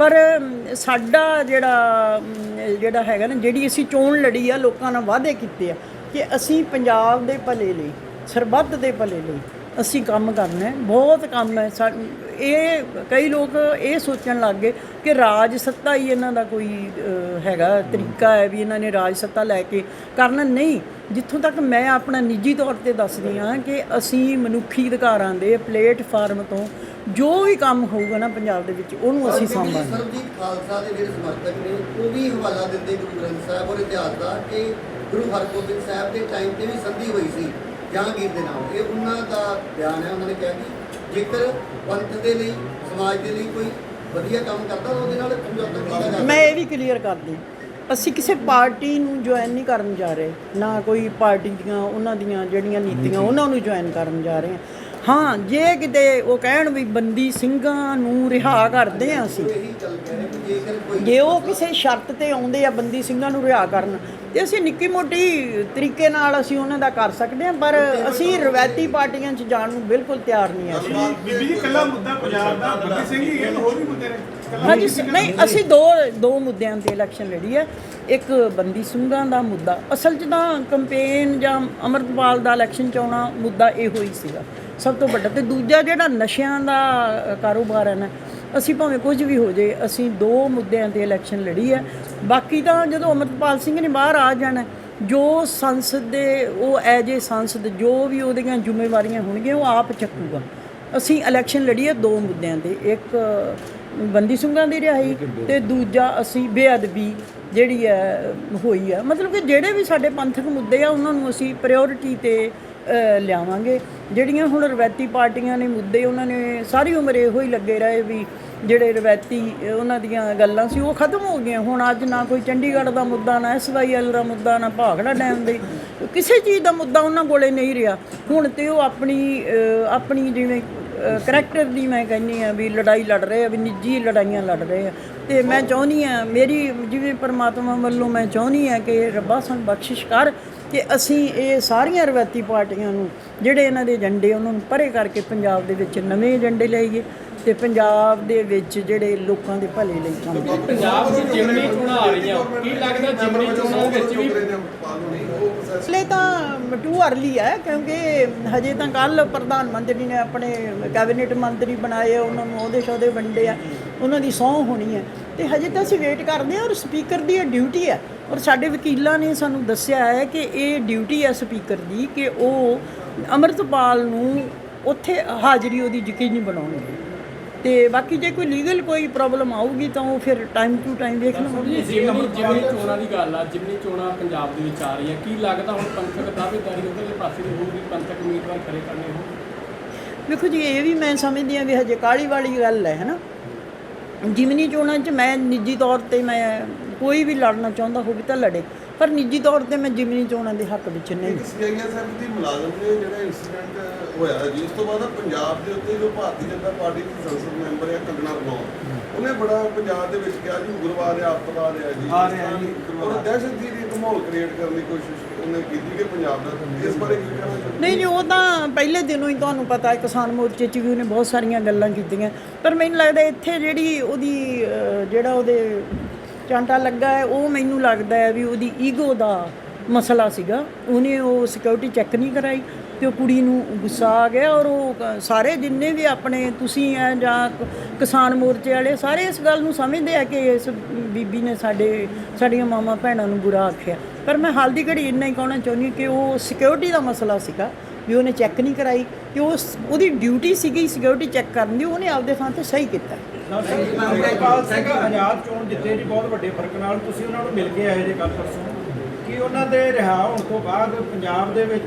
ਪਰ ਸਾਡਾ ਜਿਹੜਾ ਜਿਹੜਾ ਹੈਗਾ ਨਾ, ਜਿਹੜੀ ਅਸੀਂ ਚੋਣ ਲੜੀ ਆ, ਲੋਕਾਂ ਨਾਲ ਵਾਅਦੇ ਕੀਤੇ ਆ ਕਿ ਅਸੀਂ ਪੰਜਾਬ ਦੇ ਭਲੇ ਲਈ, ਸਰਬੱਤ ਦੇ ਭਲੇ ਲਈ ਅਸੀਂ ਕੰਮ ਕਰਨਾ ਹੈ ਬਹੁਤ ਕੰਮ ਹੈ ਇਹ ਕਈ ਲੋਕ ਇਹ ਸੋਚਣ ਲੱਗ ਗਏ ਕਿ ਰਾਜ ਸੱਤਾ ਹੀ ਇਹਨਾਂ ਦਾ ਕੋਈ ਹੈਗਾ ਤਰੀਕਾ ਹੈ ਵੀ ਇਹਨਾਂ ਨੇ ਰਾਜ ਸੱਤਾ ਲੈ ਕੇ ਕਰਨਾ। ਨਹੀਂ ਜਿੱਥੋਂ ਤੱਕ ਮੈਂ ਆਪਣਾ ਨਿੱਜੀ ਤੌਰ ਤੇ ਦੱਸਦੀ ਹਾਂ ਕਿ ਅਸੀਂ ਮਨੁੱਖੀ ਅਧਿਕਾਰਾਂ ਦੇ ਪਲੇਟਫਾਰਮ ਤੋਂ ਜੋ ਵੀ ਕੰਮ ਹੋਊਗਾ ਨਾ ਪੰਜਾਬ ਦੇ ਵਿੱਚ ਉਹਨੂੰ ਅਸੀਂ ਸਾਂਭਾਂਗੇ ਸਰਬਜੀਤ ਖਾਲਸਾ ਦੇ ਜਿਹੜੇ ਸਮਰਥਕ ਨੇ ਉਹ ਵੀ ਹਵਾਲਾ ਦਿੰਦੇ ਗੁਰੂ ਗ੍ਰੰਥ ਸਾਹਿਬ ਔਰ ਇਤਿਹਾਸ ਦਾ ਕਿ ਗੁਰੂ ਹਰਗੋਬਿੰਦ ਸਾਹਿਬ ਦੇ ਟਾਈਮ ਤੇ ਵੀ ਸੰਧੀ ਹੋਈ ਸੀ। ਜਹਾਂਗੀਰ ਦੇ ਨਾਲ। ਇਹ ਉਹਨਾਂ ਦਾ ਬਿਆਨ ਹੈ ਉਹਨਾਂ ਨੇ ਕਿਹਾ ਕਿ ਜੇਕਰ ਪੰਥ ਦੇ ਲਈ ਸਮਾਜ ਦੇ ਲਈ ਕੋਈ ਵਧੀਆ ਕੰਮ ਕਰਦਾ ਉਹਦੇ ਨਾਲ ਸਮਝੌਤਾ ਕੀਤਾ ਜਾ ਮੈਂ ਇਹ ਵੀ ਕਲੀਅਰ ਕਰਦੀ। ਅਸੀਂ ਕਿਸੇ ਪਾਰਟੀ ਨੂੰ ਜੁਆਇਨ ਨਹੀਂ ਕਰਨ ਜਾ ਰਹੇ ਨਾ ਕੋਈ ਪਾਰਟੀ ਦੀਆਂ ਉਹਨਾਂ ਦੀਆਂ ਜਿਹੜੀਆਂ ਨੀਤੀਆਂ ਉਹਨਾਂ ਨੂੰ ਜੁਆਇਨ ਕਰਨ ਜਾ ਰਹੇ ਹਾਂ। ਹਾਂ ਜੇ ਕਿਤੇ ਉਹ ਕਹਿਣ ਵੀ ਬੰਦੀ ਸਿੰਘਾਂ ਨੂੰ ਰਿਹਾ ਕਰਦੇ ਆ ਅਸੀਂ। ਜੇ ਉਹ ਕਿਸੇ ਸ਼ਰਤ ਤੇ ਆਉਂਦੇ ਆ ਬੰਦੀ ਸਿੰਘਾਂ ਨੂੰ ਰਿਹਾ ਕਰਨ ਤੇ ਅਸੀਂ ਨਿੱਕੀ ਮੋਟੀ ਤਰੀਕੇ ਨਾਲ ਅਸੀਂ ਉਹਨਾਂ ਦਾ ਕਰ ਸਕਦੇ ਹਾਂ ਪਰ ਅਸੀਂ ਰਵਾਇਤੀ ਪਾਰਟੀਆਂ 'ਚ ਜਾਣ ਨੂੰ ਬਿਲਕੁਲ ਤਿਆਰ ਨਹੀਂ ਹਾਂ। ਬੀਬੀ ਜੀ ਕੱਲਾ ਮੁੱਦਾ ਪੰਜਾਬ ਦਾ ਬੰਦੀ ਸਿੰਘ ਹੀ ਹੈ ਹੋਰ ਵੀ ਮੁੱਦੇ ਨੇ। ਹਾਂਜੀ ਨਹੀਂ ਅਸੀਂ ਦੋ ਦੋ ਮੁੱਦਿਆਂ ਤੇ ਇਲੈਕਸ਼ਨ ਲੜੀ ਹੈ। ਇੱਕ ਬੰਦੀ ਸਿੰਘਾਂ ਦਾ ਮੁੱਦਾ। ਅਸਲ 'ਚ ਤਾਂ ਕੰਪੇਨ ਜਾਂ ਅਮਰਤਪਾਲ ਦਾ ਇਲੈਕਸ਼ਨ 'ਚ ਆਉਣਾ ਮੁੱਦਾ ਇਹੋ ਹੀ ਸੀਗਾ। ਸਭ ਤੋਂ ਵੱਡਾ ਤੇ ਦੂਜਾ ਜਿਹੜਾ ਨਸ਼ਿਆਂ ਦਾ ਕਾਰੋਬਾਰ ਹੈ ਨਾ, ਅਸੀਂ ਭਾਵੇਂ ਕੁਝ ਵੀ ਹੋ ਜੇ, ਅਸੀਂ ਦੋ ਮੁੱਦਿਆਂ ਤੇ ਇਲੈਕਸ਼ਨ ਲੜੀ ਹੈ। ਬਾਕੀ ਤਾਂ ਜਦੋਂ ਅਮਰਤਪਾਲ ਸਿੰਘ ਨੇ ਬਾਹਰ ਆ ਜਾਣਾ, ਜੋ ਸੰਸਦ ਦੇ, ਉਹ ਐਜ ਏ ਸੰਸਦ, ਜੋ ਵੀ ਉਹਦੀਆਂ ਜ਼ਿੰਮੇਵਾਰੀਆਂ ਹੋਣਗੀਆਂ, ਉਹ ਆਪ ਚੱਕੂਗਾ। ਅਸੀਂ ਇਲੈਕਸ਼ਨ ਲੜੀ ਹੈ ਦੋ ਮੁੱਦਿਆਂ ਤੇ, ਇੱਕ ਬੰਦੀ ਸਿੰਘਾਂ ਦੀ ਰਿਹਾਈ ਤੇ ਦੂਜਾ ਅਸੀਂ ਬੇਅਦਬੀ ਜਿਹੜੀ ਹੈ, ਹੋਈ ਹੈ। ਮਤਲਬ ਕਿ ਜਿਹੜੇ ਵੀ ਸਾਡੇ ਪੰਥਕ ਮੁੱਦੇ ਆ, ਉਹਨਾਂ ਨੂੰ ਅਸੀਂ ਪ੍ਰਾਇੋਰਟੀ ਤੇ ਲਿਆਵਾਂਗੇ। ਜਿਹੜੀਆਂ ਹੁਣ ਰਵਾਇਤੀ ਪਾਰਟੀਆਂ ਨੇ ਮੁੱਦੇ, ਉਹਨਾਂ ਨੇ ਸਾਰੀ ਉਮਰ ਇਹੋ ਹੀ ਲੱਗੇ ਰਹੇ ਵੀ ਜਿਹੜੇ ਰਵਾਇਤੀ ਉਹਨਾਂ ਦੀਆਂ ਗੱਲਾਂ ਸੀ, ਉਹ ਖਤਮ ਹੋ ਗਈਆਂ। ਹੁਣ ਅੱਜ ਨਾ ਕੋਈ ਚੰਡੀਗੜ੍ਹ ਦਾ ਮੁੱਦਾ, ਨਾ ਐਸਵਾਈਐਲ ਦਾ ਮੁੱਦਾ, ਨਾ ਭਾਗੜਾ ਡੈਮ ਦੇ। ਕਿਸੇ ਚੀਜ਼ ਦਾ ਮੁੱਦਾ ਉਹਨਾਂ ਕੋਲੇ ਨਹੀਂ ਰਿਹਾ। ਹੁਣ ਤੇ ਉਹ ਆਪਣੀ ਆਪਣੀ ਜਿਵੇਂ ਕਰੈਕਟਰ ਦੀ ਮੈਂ ਕਹਿੰਨੀ ਆ ਵੀ ਲੜਾਈ ਲੜ ਰਹੇ ਆ, ਵੀ ਨਿੱਜੀ ਲੜਾਈਆਂ ਲੜ ਰਹੇ ਆ। ਤੇ ਮੈਂ ਚਾਹੁੰਦੀ ਆ ਮੇਰੀ ਜਿਵੇਂ ਪਰਮਾਤਮਾ ਵੱਲੋਂ ਮੈਂ ਚਾਹੁੰਦੀ ਆ ਕਿ ਰੱਬਾ ਸਾਨੂੰ ਬਖਸ਼ਿਸ਼ ਕਰ। ਕਿ ਅਸੀਂ ਇਹ ਸਾਰੀਆਂ ਰਵਾਇਤੀ ਪਾਰਟੀਆਂ ਨੂੰ, ਜਿਹੜੇ ਇਹਨਾਂ ਦੇ ਏਜੰਡੇ ਉਹਨਾਂ ਨੂੰ ਪਰੇ ਕਰਕੇ ਪੰਜਾਬ ਦੇ ਵਿੱਚ ਨਵੇਂ ਏਜੰਡੇ ਲਿਆਈਏ। ਤੇ ਪੰਜਾਬ ਦੇ ਵਿੱਚ ਜਿਹੜੇ ਲੋਕਾਂ ਦੇ ਭਲੇ ਲਈ ਕੰਮ ਕਰੀਏ ਪੰਜਾਬ 'ਚ ਜਿਮਨੀ ਚੋਣਾਂ ਆ ਰਹੀਆਂ ਕੀ ਲੱਗਦਾ ਜਿਮਨੀ ਚੋਣਾਂ ਵਿੱਚ ਵੀ ਪਿਛਲੇ ਤਾਂ ਟੂ ਅਰਲੀ ਹੈ ਕਿਉਂਕਿ ਹਜੇ ਤਾਂ ਕੱਲ ਪ੍ਰਧਾਨ ਮੰਤਰੀ ਨੇ ਆਪਣੇ ਕੈਬਨਿਟ ਮੰਤਰੀ ਬਣਾਏ ਉਹਨਾਂ ਨੂੰ ਉਹਦੇ ਸ਼ੋਦੇ ਵੰਡੇ ਆ ਉਹਨਾਂ ਦੀ ਸਹੁੰ ਹੋਣੀ ਹੈ। ਤੇ ਹਜੇ ਤਾਂ ਅਸੀਂ ਵੇਟ ਕਰਦੇ ਹਾਂ ਔਰ ਸਪੀਕਰ ਦੀ ਇਹ ਡਿਊਟੀ ਹੈ। ਔਰ ਸਾਡੇ ਵਕੀਲਾਂ ਨੇ ਸਾਨੂੰ ਦੱਸਿਆ ਹੈ ਕਿ ਇਹ ਡਿਊਟੀ ਹੈ ਸਪੀਕਰ ਦੀ ਕਿ ਉਹ ਅੰਮ੍ਰਿਤਪਾਲ ਨੂੰ ਉੱਥੇ ਹਾਜ਼ਰੀ ਉਹਦੀ ਯਕੀਨੀ ਬਣਾਉਣਗੇ ਤੇ ਬਾਕੀ ਜੇ ਕੋਈ ਲੀਗਲ ਕੋਈ ਪ੍ਰੋਬਲਮ ਆਊਗੀ ਤਾਂ ਉਹ ਫਿਰ ਟਾਈਮ ਟੂ ਟਾਈਮ ਵੇਖ ਲਵਾਂਗੇ। ਜਿਮਨੀ ਜਿਮਨੀ ਚੋਣਾਂ ਦੀ ਗੱਲ ਆ ਜਿਮਨੀ ਚੋਣਾਂ ਪੰਜਾਬ ਦੇ ਵਿੱਚ ਆ ਰਹੀਆਂ ਕੀ ਲੱਗਦਾ ਹੁਣ ਪੰਥਕ ਦਾਅਵੇਦਾਰੀ ਉਧਰਲੇ ਪਾਸੇ ਦੀ ਹੋਊਗੀ ਪੰਥਕ ਉਮੀਦਵਾਰ ਖੜੇ ਕਰਨੇ ਹੋਣਗੇ ਵੇਖੋ ਜੀ ਇਹ ਵੀ ਮੈਂ ਸਮਝਦੀ ਹਾਂ ਵੀ ਹਜੇ ਕਾਲੀ ਵਾਲੀ ਗੱਲ ਹੈ ਹਨਾ? ਜਿਮਨੀ ਚੋਣਾਂ 'ਚ ਮੈਂ ਨਿੱਜੀ ਤੌਰ ਤੇ ਮੈਂ ਕੋਈ ਵੀ ਲੜਨਾ ਚਾਹੁੰਦਾ ਹੋਵੇ ਤਾਂ ਲੜੇ। ਪਰ ਨਿੱਜੀ ਤੌਰ ਤੇ ਮੈਂ ਜਿਮਨੀ ਚੋਣਾਂ ਦੇ ਹੱਕ ਵਿੱਚ ਨਹੀਂ। ਦੀ ਮੁਲਾਜ਼ਮ ਨੇ ਜਿਹੜਾ ਇਨਸੀਡੈਂਟ ਹੋਇਆ ਜੀ ਉਸ ਤੋਂ ਬਾਅਦ ਪੰਜਾਬ ਦੇ ਉੱਤੇ ਜੋ ਭਾਰਤੀ ਜਨਤਾ ਪਾਰਟੀ ਦੀ ਸੰਸਦ ਮੈਂਬਰ ਹੈ ਕੰਗਣਾ ਰਣੌਤ ਉਹਨੇ ਬੜਾ ਪੰਜਾਬ ਦੇ ਵਿੱਚ ਕਿਹਾ ਜੀ ਉਗਰਵਾਦ ਹੈ ਆਤੰਕਵਾਦ ਹੈ ਜੀ। ਆ ਰਿਹਾ ਜੀ, ਔਰ ਦਹਿਸ਼ਤ ਦੀ ਇੱਕ ਮਾਹੌਲ ਕ੍ਰੀਏਟ ਕਰਨ ਦੀ ਕੋਸ਼ਿਸ਼ ਉਹਨੇ ਕੀਤੀ ਕਿ ਪੰਜਾਬ ਦਾ ਇਸ ਬਾਰੇ ਕੀ ਕਹਿਣਾ ਚਾਹੁੰਦੇ? ਨਹੀਂ ਨਹੀਂ ਉਹ ਤਾਂ ਪਹਿਲੇ ਦਿਨੋਂ ਹੀ ਤੁਹਾਨੂੰ ਪਤਾ ਹੈ ਕਿਸਾਨ ਮੋਰਚੇ 'ਚ ਵੀ ਉਹਨੇ ਬਹੁਤ ਸਾਰੀਆਂ ਗੱਲਾਂ ਕੀਤੀਆਂ। ਪਰ ਮੈਨੂੰ ਲੱਗਦਾ ਇੱਥੇ ਜਿਹੜੀ ਉਹਦੀ ਜਿਹੜਾ ਉਹਦੇ ਚਾਂਟਾ ਲੱਗਾ ਹੈ, ਉਹ ਮੈਨੂੰ ਲੱਗਦਾ ਹੈ ਵੀ ਉਹਦੀ ਈਗੋ ਦਾ ਮਸਲਾ ਸੀਗਾ। ਉਹਨੇ ਉਹ ਸਿਕਿਉਰਿਟੀ ਚੈੱਕ ਨਹੀਂ ਕਰਾਈ ਤੇ ਉਹ ਕੁੜੀ ਨੂੰ ਗੁੱਸਾ ਆ ਗਿਆ ਔਰ ਉਹ ਸਾਰੇ ਜਿੰਨੇ ਵੀ ਆਪਣੇ ਤੁਸੀਂ ਆ ਜਾਂ ਕਿਸਾਨ ਮੋਰਚੇ ਵਾਲੇ ਸਾਰੇ ਇਸ ਗੱਲ ਨੂੰ ਸਮਝਦੇ ਆ ਕਿ ਇਸ ਬੀਬੀ ਨੇ ਸਾਡੇ, ਸਾਡੀਆਂ ਮਾਮਾ ਭੈਣਾਂ ਨੂੰ ਬੁਰਾ ਆਖਿਆ। ਪਰ ਮੈਂ ਹਾਲ ਦੀ ਘੜੀ ਇੰਨਾ ਹੀ ਕਹਿਣਾ ਚਾਹੁੰਦੀ ਕਿ ਉਹ ਸਿਕਿਉਰਿਟੀ ਦਾ ਮਸਲਾ ਸੀਗਾ ਵੀ ਉਹਨੇ ਚੈੱਕ ਨਹੀਂ ਕਰਾਈ ਤੇ ਉਸ, ਉਹਦੀ ਡਿਊਟੀ ਸੀਗੀ ਸਿਕਿਉਰਿਟੀ ਚੈੱਕ ਕਰਨ ਦੀ, ਉਹਨੇ ਆਪਦੇ ਥਾਂ ਤੇ ਸਹੀ ਕੀਤਾ। ਅਮਰਪਾਲ ਸਿੰਘ ਆਜ਼ਾਦ ਚੋਣ ਜਿੱਤੇ ਜੀ ਬਹੁਤ ਵੱਡੇ ਫ਼ਰਕ ਨਾਲ ਤੁਸੀਂ ਉਹਨਾਂ ਨੂੰ ਮਿਲ ਕੇ ਆਏ ਜੇ ਕੱਲ ਪਰਸੋਂ। ਕਿ ਉਹਨਾਂ ਦੇ ਰਿਹਾ ਹੋਣ ਤੋਂ ਬਾਅਦ ਪੰਜਾਬ ਦੇ ਵਿੱਚ